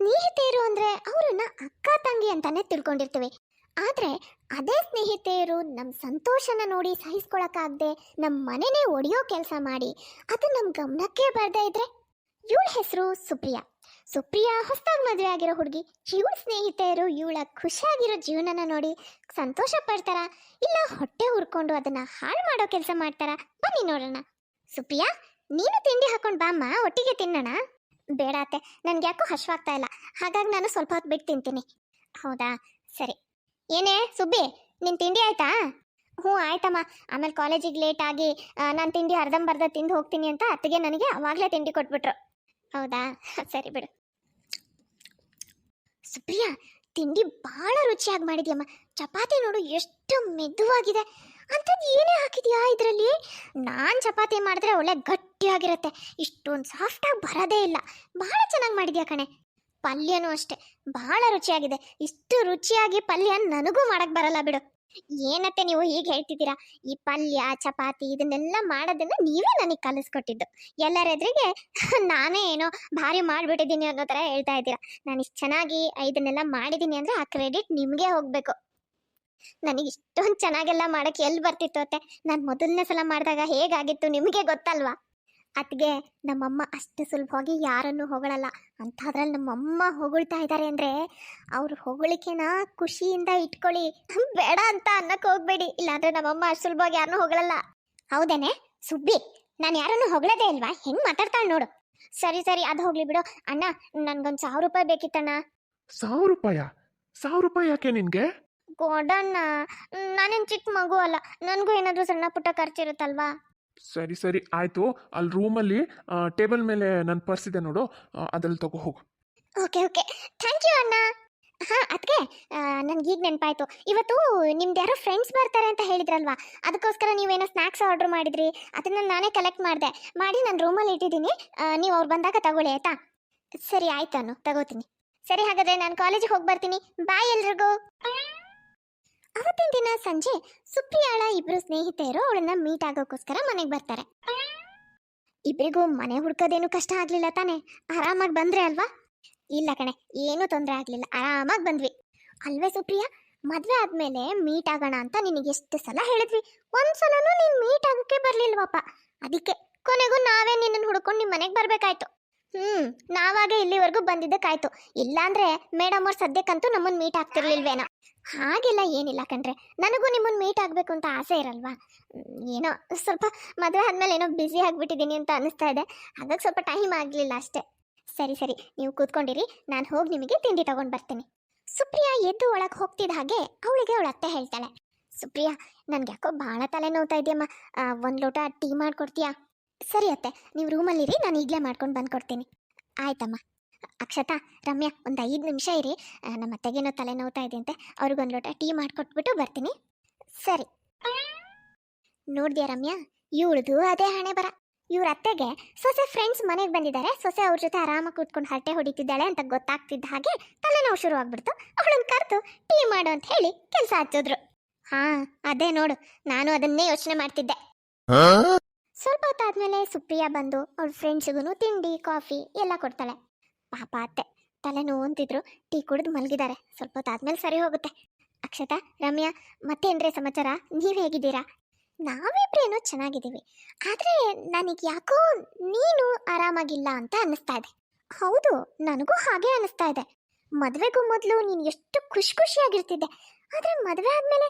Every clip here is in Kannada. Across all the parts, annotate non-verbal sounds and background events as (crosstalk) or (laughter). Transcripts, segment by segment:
ಸ್ನೇಹಿತೆಯರು ಅಂದ್ರೆ ಅವರನ್ನ ಅಕ್ಕ ತಂಗಿ ಅಂತಾನೆ ತಿಳ್ಕೊಂಡಿರ್ತೀವಿ. ಆದ್ರೆ ಅದೇ ಸ್ನೇಹಿತೆಯರು ನಮ್ಮ ಸಂತೋಷನ ನೋಡಿ ಸಹಿಸ್ಕೊಳಕ್ಕಾಗದೆ ನಮ್ಮ ಮನೆನೇ ಒಡೆಯೋ ಕೆಲಸ ಮಾಡಿ ಅದು ನಮ್ಮ ಗಮನಕ್ಕೆ ಬರ್ದೇ ಇದ್ರೆ ಇವಳ ಹೆಸರು ಸುಪ್ರಿಯಾ. ಸುಪ್ರಿಯಾ ಹೊಸದಾಗಿ ಮದುವೆ ಆಗಿರೋ ಹುಡುಗಿ. ಇವಳ ಸ್ನೇಹಿತೆಯರು ಇವಳ ಖುಷಿಯಾಗಿರೋ ಜೀವನನ ನೋಡಿ ಸಂತೋಷ ಪಡ್ತಾರ, ಇಲ್ಲ ಹೊಟ್ಟೆ ಹುರ್ಕೊಂಡು ಅದನ್ನ ಹಾಳು ಮಾಡೋ ಕೆಲಸ ಮಾಡ್ತಾರ, ಬನ್ನಿ ನೋಡೋಣ. ಸುಪ್ರಿಯಾ, ನೀನು ತಿಂಡಿ ಹಾಕೊಂಡು ಬಾಮ್ಮ, ಒಟ್ಟಿಗೆ ತಿನ್ನೋಣ. ಬೇಡ ಅತ್ತೆ, ನನಗೆ ಯಾಕೋ ಹಶ್ವಾಗ್ತಾ ಇಲ್ಲ. ಹಾಗಾಗಿ ನಾನು ಸ್ವಲ್ಪ ಹೊತ್ತು ಬಿಟ್ಟು ತಿಂತೀನಿ. ಹೌದಾ? ಸರಿ. ಏನೇ, ಸುಬ್ಬಿ, ನಿನ್ ತಿಂಡಿ ಆಯ್ತಾ? ಹ್ಞೂ, ಆಯ್ತಮ್ಮ. ಆಮೇಲೆ ಕಾಲೇಜಿಗೆ ಲೇಟ್ ಆಗಿ ನಾನು ತಿಂಡಿ ಅರ್ಧಂಬರ್ಧ ತಿಂದು ಹೋಗ್ತೀನಿ ಅಂತ ಅತ್ತಿಗೆ ನನಗೆ ಅವಾಗಲೇ ತಿಂಡಿ ಕೊಟ್ಬಿಟ್ರು. ಹೌದಾ? ಸರಿ ಬಿಡು. ಸುಪ್ರಿಯಾ, ತಿಂಡಿ ಭಾಳ ರುಚಿಯಾಗಿ ಮಾಡಿದ್ಯಮ್ಮ. ಚಪಾತಿ ನೋಡು ಎಷ್ಟು ಮೆದುವಾಗಿದೆ. ಅಂಥದ್ದು ಏನೇ ಹಾಕಿದ್ಯಾ ಇದರಲ್ಲಿ? ನಾನು ಚಪಾತಿ ಮಾಡಿದ್ರೆ ಒಳ್ಳೆ ಗಟ್ಟಿಯಾಗಿರುತ್ತೆ. ಇಷ್ಟೊಂದು ಸಾಫ್ಟಾಗಿ ಬರೋದೇ ಇಲ್ಲ. ಭಾಳ ಚೆನ್ನಾಗಿ ಮಾಡಿದ್ಯಾ ಕಣೆ? ಪಲ್ಯನೂ ಅಷ್ಟೇ. ಭಾಳ ರುಚಿಯಾಗಿದೆ. ಇಷ್ಟು ರುಚಿಯಾಗಿ ಪಲ್ಯ ನನಗೂ ಮಾಡಕ್ಕೆ ಬರಲ್ಲ ಬಿಡು. ಏನತ್ತೆ ನೀವು ಹೀಗೆ ಹೇಳ್ತಿದ್ದೀರಾ? ಈ ಪಲ್ಯ, ಚಪಾತಿ ಇದನ್ನೆಲ್ಲ ಮಾಡೋದನ್ನ ನೀವೇ ನನಗೆ ಕಲಿಸ್ಕೊಟ್ಟಿದ್ದು. ಎಲ್ಲರ ಎದುರಿಗೆ (laughs) ನಾನೇ ಏನೋ ಭಾರಿ ಮಾಡಿಬಿಟ್ಟಿದ್ದೀನಿ ಅನ್ನೋ ಥರ ಹೇಳ್ತಾ ಇದ್ದೀರಾ. ನಾನು ಇಷ್ಟು ಚೆನ್ನಾಗಿ ಇದನ್ನೆಲ್ಲ ಮಾಡಿದ್ದೀನಿ ಅಂದರೆ ಆ ಕ್ರೆಡಿಟ್ ನಿಮಗೆ ಹೋಗಬೇಕು. ನನಗೆ ಇಷ್ಟೊಂದು ಚೆನ್ನಾಗೆಲ್ಲ ಮಾಡೋಕ್ಕೆ ಎಲ್ಲಿ ಬರ್ತಿತ್ತು ಅತ್ತೆ? ನಾನು ಮೊದಲನೇ ಸಲ ಮಾಡಿದಾಗ ಹೇಗಾಗಿತ್ತು ನಿಮಗೆ ಗೊತ್ತಲ್ವಾ? ಅತ್ಗೆ ನಮ್ಮಮ್ಮ ಅಷ್ಟು ಸುಲಭವಾಗಿ ಯಾರನ್ನು ಹೊಗಳಲ್ಲ. ಅಂಥದ್ರಲ್ಲಿ ನಮ್ಮಮ್ಮ ಹೊಗಳ್ತಾ ಇದ್ದಾರೆ ಅಂದರೆ ಅವ್ರ ಹೊಗಳಿಕೆನ ಖುಷಿಯಿಂದ ಇಟ್ಕೊಳ್ಳಿ. ಬೇಡ ಅಂತ ಅನ್ನಕ್ಕೆ ಹೋಗ್ಬೇಡಿ. ಇಲ್ಲಾಂದ್ರೆ ನಮ್ಮಮ್ಮ ಅಷ್ಟು ಸುಲಭವಾಗಿ ಯಾರನ್ನೂ ಹೊಗಳಲ್ಲ. ಹೌದೇನೆ? ಸುಬ್ಬಿ, ನಾನು ಯಾರನ್ನು ಹೊಗಳದೇ ಇಲ್ವಾ? ಹೆಂಗ್ ಮಾತಾಡ್ತಾಳೆ ನೋಡು. ಸರಿ ಸರಿ, ಅದು ಹೋಗ್ಲಿ ಬಿಡು. ಅಣ್ಣ, ನನ್ಗೊಂದು ಸಾವಿರ ರೂಪಾಯಿ ಬೇಕಿತ್ತಣ್ಣ. ಸಾವಿರ ರೂಪಾಯ? ಸಾವಿರ ರೂಪಾಯಿ ಯಾಕೆ ನಿನ್ಗೆ? ಕೊಡಣ್ಣ ನಾನೇನು ಚಿಕ್ಕ ಮಗು ಅಲ್ಲ ನನಗೂ ಏನಾದರೂ ಸಣ್ಣ ಪುಟ್ಟ ಖರ್ಚಿರುತ್ತಲ್ವಾ ಸರಿ ಸರಿ ಆಯ್ತು. ಅಲ್ಲಿ ರೂಮಲ್ಲಿ ಟೇಬಲ್ ಮೇಲೆ ನನ್ನ ಪರ್ಸ್ ಇದೆ ನೋಡು ಅದ್ರಲ್ಲಿ ತಗೋ ಹೋಗು. Okay okay. ಥ್ಯಾಂಕ್ ಯು ಅಣ್ಣ. ಹಾಂ ಅದಕ್ಕೆ ನನಗೆ ಈಗ ನೆನಪಾಯ್ತು. ಇವತ್ತು ನಿಮ್ದು ಯಾರೋ ಫ್ರೆಂಡ್ಸ್ ಬರ್ತಾರೆ ಅಂತ ಹೇಳಿದ್ರಲ್ವಾ? ಅದಕ್ಕೋಸ್ಕರ ನೀವೇನೋ ಸ್ನ್ಯಾಕ್ಸ್ ಆರ್ಡ್ರ್ ಮಾಡಿದ್ರಿ ಅದನ್ನು ನಾನೇ ಕಲೆಕ್ಟ್ ಮಾಡಿದೆ. ಮಾಡಿ ನಾನು ರೂಮಲ್ಲಿ ಇಟ್ಟಿದ್ದೀನಿ. ನೀವು ಅವ್ರು ಬಂದಾಗ ತಗೊಳ್ಳಿ ಆಯ್ತಾ? ಸರಿ ಆಯ್ತು ಅನ್ನು ತಗೋತೀನಿ. ಸರಿ ಹಾಗಾದರೆ ನಾನು ಕಾಲೇಜಿಗೆ ಹೋಗಿ ಬರ್ತೀನಿ. ಬಾಯ್ ಎಲ್ರಿಗೂ. ಅವತ್ತಿನ ದಿನ ಸಂಜೆ ಸುಪ್ರಿಯಾಳ ಇಬ್ರು ಸ್ನೇಹಿತೆಯರು ಅವಳನ್ನ ಮೀಟ್ ಆಗೋಕ್ಕೋಸ್ಕರ ಮನೆಗೆ ಬರ್ತಾರೆ. ಇಬ್ಬರಿಗೂ ಮನೆ ಹುಡ್ಕೋದೇನು ಕಷ್ಟ ಆಗ್ಲಿಲ್ಲ ತಾನೆ. ಆರಾಮಾಗಿ ಬಂದ್ರೆ ಅಲ್ವಾ? ಇಲ್ಲ ಕಣೆ, ಏನೂ ತೊಂದರೆ ಆಗ್ಲಿಲ್ಲ. ಆರಾಮಾಗಿ ಬಂದ್ವಿ. ಅಲ್ವೇ ಸುಪ್ರಿಯಾ? ಮದ್ವೆ ಆದ್ಮೇಲೆ ಮೀಟ್ ಆಗೋಣ ಅಂತ ನಿನಗೆ ಎಷ್ಟು ಸಲ ಹೇಳಿದ್ವಿ. ಒಂದ್ಸಲನೂ ನೀನ್ ಮೀಟ್ ಆಗೋಕೆ ಬರ್ಲಿಲ್ವಪ್ಪ. ಅದಕ್ಕೆ ಕೊನೆಗೂ ನಾವೇ ನಿನ್ನನ್ನು ಹುಡ್ಕೊಂಡು ನಿಮ್ಮ ಮನೆಗೆ ಬರ್ಬೇಕಾಯ್ತು. ಹ್ಮ್, ನಾವಾಗೆ ಇಲ್ಲಿವರೆಗೂ ಬಂದಿದ್ದಕ್ಕಾಯ್ತು. ಇಲ್ಲಾಂದ್ರೆ ಮೇಡಮ್ ಅವ್ರು ಸದ್ಯಕ್ಕಂತೂ ನಮ್ಮನ್ನ ಮೀಟ್ ಆಗ್ತಿರ್ಲಿಲ್ವೇನೋ. ಹಾಗೆಲ್ಲ ಏನಿಲ್ಲ ಕಣ್ರೆ, ನನಗೂ ನಿಮ್ಮನ್ನ ಮೀಟ್ ಆಗಬೇಕು ಅಂತ ಆಸೆ ಇರಲ್ವಾ? ಏನೋ ಸ್ವಲ್ಪ ಮದುವೆ ಆದ್ಮೇಲೆ ಏನೋ ಬ್ಯುಸಿ ಆಗಿಬಿಟ್ಟಿದ್ದೀನಿ ಅಂತ ಅನಿಸ್ತಾ ಇದೆ. ಹಾಗಾಗಿ ಸ್ವಲ್ಪ ಟೈಮ್ ಆಗಲಿಲ್ಲ ಅಷ್ಟೇ. ಸರಿ ಸರಿ, ನೀವು ಕೂತ್ಕೊಂಡಿರಿ, ನಾನು ಹೋಗಿ ನಿಮಗೆ ತಿಂಡಿ ತಗೊಂಡು ಬರ್ತೀನಿ. ಸುಪ್ರಿಯಾ ಎದ್ದು ಒಳಗೆ ಹೋಗ್ತಿದ್ದ ಹಾಗೆ ಅವಳಿಗೆ ಅವಳ ಅತ್ತೆ ಹೇಳ್ತಾಳೆ. ಸುಪ್ರಿಯಾ ನನ್ಗೆ ಯಾಕೋ ಭಾಳ ತಲೆ ನೋವ್ತಾ ಇದೆಯಮ್ಮ ಒಂದು ಲೋಟ ಟೀ ಮಾಡ್ಕೊಡ್ತೀಯಾ? ಸರಿ ಅತ್ತೆ, ನೀವು ರೂಮಲ್ಲಿರಿ, ನಾನು ಈಗಲೇ ಮಾಡ್ಕೊಂಡು ಬಂದ್ಕೊಡ್ತೀನಿ. ಆಯ್ತಮ್ಮ. ಅಕ್ಷತಾ, ರಮ್ಯಾ, ಒಂದು ಐದು ನಿಮಿಷ ಇರಿ. ನಮ್ಮ ಅತ್ತೆಗೇನೋ ತಲೆ ನೋವ್ತಾ ಇದೆ ಅಂತೆ, ಅವ್ರಿಗೊಂದು ಲೋಟ ಟೀ ಮಾಡಿಕೊಟ್ಬಿಟ್ಟು ಬರ್ತೀನಿ. ಸರಿ. ನೋಡಿದ್ಯಾ ರಮ್ಯಾ, ಇವಳದು ಅದೇ ಹಣೆ ಬರ. ಇವ್ರ ಅತ್ತೆಗೆ ಸೊಸೆ ಫ್ರೆಂಡ್ಸ್ ಮನೆಗೆ ಬಂದಿದ್ದಾರೆ, ಸೊಸೆ ಅವ್ರ ಜೊತೆ ಆರಾಮಾಗಿ ಕೂತ್ಕೊಂಡು ಹರಟೆ ಹೊಡಿತಿದ್ದಾಳೆ ಅಂತ ಗೊತ್ತಾಗ್ತಿದ್ದ ಹಾಗೆ ತಲೆನೋವು ಶುರು ಆಗ್ಬಿಡ್ತು. ಅವಳನ್ನು ಕರೆದು ಟೀ ಮಾಡು ಅಂತ ಹೇಳಿ ಕೆಲಸ ಹಚ್ಚಿದ್ರು. ಹಾ, ಅದೇ ನೋಡು, ನಾನು ಅದನ್ನೇ ಯೋಚನೆ ಮಾಡ್ತಿದ್ದೆ. ಸ್ವಲ್ಪ ಹೊತ್ತಾದ್ಮೇಲೆ ಸುಪ್ರಿಯಾ ಬಂದು ಅವ್ರ ಫ್ರೆಂಡ್ಸಿಗೂ ತಿಂಡಿ ಕಾಫಿ ಎಲ್ಲ ಕೊಡ್ತಾಳೆ. ಪಾಪ ಅತ್ತೆ ತಲೆನೋವು ಅಂತಿದ್ರು ಟೀ ಕುಡಿದು ಮಲಗಿದ್ದಾರೆ. ಸ್ವಲ್ಪ ಹೊತ್ತಾದ್ಮೇಲೆ ಸರಿ ಹೋಗುತ್ತೆ. ಅಕ್ಷತಾ, ರಮ್ಯಾ ಮತ್ತೇನ್ರೆ ಸಮಾಚಾರ? ನೀವು ಹೇಗಿದ್ದೀರಾ? ನಾವಿಬ್ರೇನು ಚೆನ್ನಾಗಿದ್ದೀವಿ. ಆದ್ರೆ ನನಗೆ ಯಾಕೋ ನೀನು ಆರಾಮಾಗಿಲ್ಲ ಅಂತ ಅನ್ನಿಸ್ತಾ ಇದೆ. ಹೌದು, ನನಗೂ ಹಾಗೆ ಅನ್ನಿಸ್ತಾ ಇದೆ. ಮದುವೆಗೂ ಮೊದಲು ನೀನು ಎಷ್ಟು ಖುಷಿ ಖುಷಿಯಾಗಿರ್ತಿದ್ದೆ. ಆದ್ರೆ ಮದುವೆ ಆದ್ಮೇಲೆ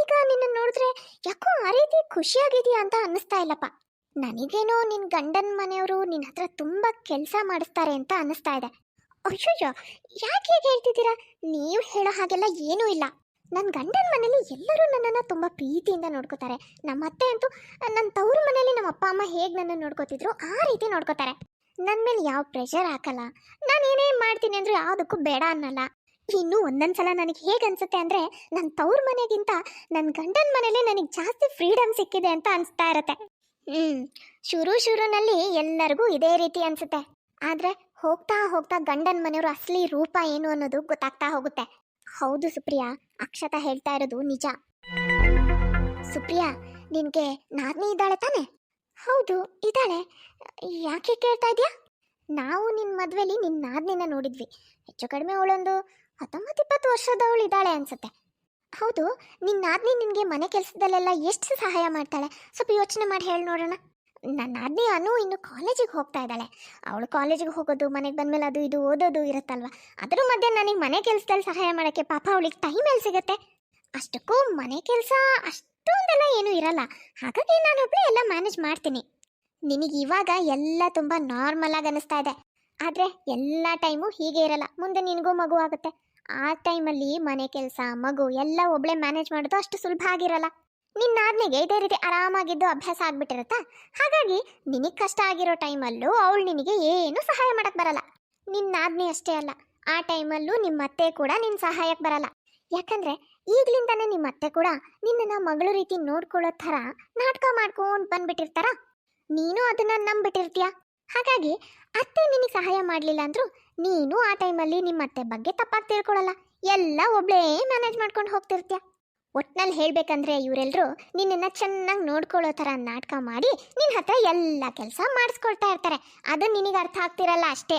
ಈಗ ನಿನ್ನ ನೋಡಿದ್ರೆ ಯಾಕೋ ಆ ರೀತಿ ಖುಷಿಯಾಗಿದೆಯಾ ಅಂತ ಅನ್ನಿಸ್ತಾ ಇಲ್ಲಪ್ಪ. ನನಗೇನೋ ನಿನ್ನ ಗಂಡನ ಮನೆಯವರು ನಿನ್ನ ಹತ್ರ ತುಂಬ ಕೆಲಸ ಮಾಡಿಸ್ತಾರೆ ಅಂತ ಅನ್ನಿಸ್ತಾ ಇದೆ. ಅಯ್ಯೋ ಯಾಕೆ ಹೇಗೆ ಹೇಳ್ತಿದ್ದೀರಾ? ನೀವು ಹೇಳೋ ಹಾಗೆಲ್ಲ ಏನೂ ಇಲ್ಲ. ನನ್ನ ಗಂಡನ ಮನೇಲಿ ಎಲ್ಲರೂ ನನ್ನನ್ನು ತುಂಬ ಪ್ರೀತಿಯಿಂದ ನೋಡ್ಕೋತಾರೆ. ನಮ್ಮ ಅತ್ತೆ ಅಂತೂ ನನ್ನ ತವ್ರ ಮನೇಲಿ ನಮ್ಮ ಅಪ್ಪ, ಅಮ್ಮ ಹೇಗೆ ನನ್ನನ್ನು ನೋಡ್ಕೋತಿದ್ರು ಆ ರೀತಿ ನೋಡ್ಕೋತಾರೆ. ನನ್ನ ಮೇಲೆ ಯಾವ ಪ್ರೆಷರ್ ಹಾಕಲ್ಲ. ನಾನು ಏನೇ ಮಾಡ್ತೀನಿ ಅಂದರೂ ಯಾವುದಕ್ಕೂ ಬೇಡ ಅನ್ನಲ್ಲ. ಇನ್ನೂ ಒಂದೊಂದು ಸಲ ನನಗೆ ಹೇಗೆ ಅನ್ಸುತ್ತೆ ಅಂದರೆ ನನ್ನ ತವ್ರ ಮನೆಗಿಂತ ನನ್ನ ಗಂಡನ ಮನೇಲಿ ನನಗೆ ಜಾಸ್ತಿ ಫ್ರೀಡಮ್ ಸಿಕ್ಕಿದೆ ಅಂತ ಅನಿಸ್ತಾ ಇರತ್ತೆ. ಹ್ಞೂ ಶುರು ಶುರುನಲ್ಲಿ ಎಲ್ಲರಿಗೂ ಇದೇ ರೀತಿ ಅನಿಸುತ್ತೆ. ಆದರೆ ಹೋಗ್ತಾ ಹೋಗ್ತಾ ಗಂಡನ ಮನೆಯವರು ಅಸಲಿ ರೂಪ ಏನು ಅನ್ನೋದು ಗೊತ್ತಾಗ್ತಾ ಹೋಗುತ್ತೆ. ಹೌದು ಸುಪ್ರಿಯಾ, ಅಕ್ಷತ ಹೇಳ್ತಾ ಇರೋದು ನಿಜ. ಸುಪ್ರಿಯಾ, ನಿನಗೆ ನಾದ್ನಿ ಇದ್ದಾಳೆ ತಾನೆ? ಹೌದು, ಇದ್ದಾಳೆ. ಯಾಕೆ ಕೇಳ್ತಾ ಇದೆಯಾ? ನಾವು ನಿನ್ನ ಮದ್ವೆಲಿ ನಿನ್ನ ನಾದ್ನಿನ ನೋಡಿದ್ವಿ. ಹೆಚ್ಚು ಕಡಿಮೆ ಅವಳೊಂದು ಹತ್ತೊಂಬತ್ತು ಇಪ್ಪತ್ತು ವರ್ಷದವಳು ಇದ್ದಾಳೆ ಅನ್ಸುತ್ತೆ. ಹೌದು, ನಿನ್ನ ನಾದ್ನಿ ನಿನಗೆ ಮನೆ ಕೆಲಸದಲ್ಲೆಲ್ಲ ಎಷ್ಟು ಸಹಾಯ ಮಾಡ್ತಾಳೆ? ಸ್ವಲ್ಪ ಯೋಚನೆ ಮಾಡಿ ಹೇಳಿ ನೋಡೋಣ. ನನ್ನ ಆದ್ನಿ ಅನು ಇನ್ನು ಕಾಲೇಜಿಗೆ ಹೋಗ್ತಾ ಇದ್ದಾಳೆ. ಅವಳು ಕಾಲೇಜಿಗೆ ಹೋಗೋದು, ಮನೆಗೆ ಬಂದಮೇಲೆ ಅದು ಇದು ಓದೋದು ಇರುತ್ತಲ್ವ? ಅದ್ರ ಮಧ್ಯೆ ನನಗೆ ಮನೆ ಕೆಲಸದಲ್ಲಿ ಸಹಾಯ ಮಾಡೋಕ್ಕೆ ಪಾಪ ಅವಳಿಗೆ ಟೈಮ್ ಎಲ್ಲಿ ಸಿಗುತ್ತೆ? ಅಷ್ಟಕ್ಕೂ ಮನೆ ಕೆಲಸ ಅಷ್ಟೊಂದೆಲ್ಲ ಏನೂ ಇರಲ್ಲ. ಹಾಗಾಗಿ ನಾನು ಒಬ್ಬಳೇ ಎಲ್ಲ ಮ್ಯಾನೇಜ್ ಮಾಡ್ತೀನಿ. ನಿನಗೆ ಇವಾಗ ಎಲ್ಲ ತುಂಬ ನಾರ್ಮಲ್ ಆಗಿ ಅನಿಸ್ತಾ ಇದೆ. ಆದರೆ ಎಲ್ಲ ಟೈಮು ಹೀಗೆ ಇರಲ್ಲ. ಮುಂದೆ ನಿನಗೂ ಮಗು ಆಗುತ್ತೆ. ಆ ಟೈಮಲ್ಲಿ ಮನೆ ಕೆಲಸ, ಮಗು ಎಲ್ಲ ಒಬ್ಳೆ ಮ್ಯಾನೇಜ್ ಮಾಡೋದು ಅಷ್ಟು ಸುಲಭ ಆಗಿರಲ್ಲ. ನಿನ್ನ ಆದ್ನಿಗೆ ಇದೇ ರೀತಿ ಆರಾಮಾಗಿದ್ದು ಅಭ್ಯಾಸ ಆಗ್ಬಿಟ್ಟಿರುತ್ತಾ? ಹಾಗಾಗಿ ನಿನಗೆ ಕಷ್ಟ ಆಗಿರೋ ಟೈಮಲ್ಲೂ ಅವಳು ನಿನಗೆ ಏನು ಸಹಾಯ ಮಾಡಕ್ ಬರಲ್ಲ. ನಿನ್ನ ಆಜ್ಞೆ ಅಷ್ಟೇ ಅಲ್ಲ, ಆ ಟೈಮಲ್ಲೂ ನಿಮ್ಮ ಅತ್ತೆ ಕೂಡ ನಿನ್ನ ಸಹಾಯಕ್ಕೆ ಬರಲ್ಲ. ಯಾಕಂದ್ರೆ ಈಗ್ಲಿಂದಾನೇ ನಿಮ್ಮ ಅತ್ತೆ ಕೂಡ ನಿನ್ನನ್ನ ಮಗಳು ರೀತಿ ನೋಡ್ಕೊಳ್ಳೋ ಥರ ನಾಟಕ ಮಾಡ್ಕೊಂಡು ಬಂದ್ಬಿಟ್ಟಿರ್ತಾರ. ನೀನು ಅದನ್ನ ನಂಬಿಟ್ಟಿರ್ತೀಯ ಹಾಗಾಗಿ ಅತ್ತೆ ನಿನಗೆ ಸಹಾಯ ಮಾಡಲಿಲ್ಲ ಅಂದ್ರೂ ನೀನು ಆ ಟೈಮಲ್ಲಿ ನಿಮ್ಮ ಅತ್ತೆ ಬಗ್ಗೆ ತಪ್ಪಾಗಿ ತಿಳ್ಕೊಳ್ಳಲ್ಲ ಎಲ್ಲ ಒಬ್ಳೇ ಮ್ಯಾನೇಜ್ ಮಾಡ್ಕೊಂಡು ಹೋಗ್ತಿರ್ತೀಯ? ಒಟ್ನಲ್ಲಿ ಹೇಳ್ಬೇಕಂದ್ರೆ ಇವರೆಲ್ಲರೂ ನಿನ್ನನ್ನು ಚೆನ್ನಾಗಿ ನೋಡ್ಕೊಳ್ಳೋ ಥರ ನಾಟಕ ಮಾಡಿ ನಿನ್ನ ಹತ್ರ ಎಲ್ಲ ಕೆಲಸ ಮಾಡಿಸ್ಕೊಳ್ತಾ ಇರ್ತಾರೆ. ಅದು ನಿನಗೆ ಅರ್ಥ ಆಗ್ತಿರಲ್ಲ ಅಷ್ಟೇ.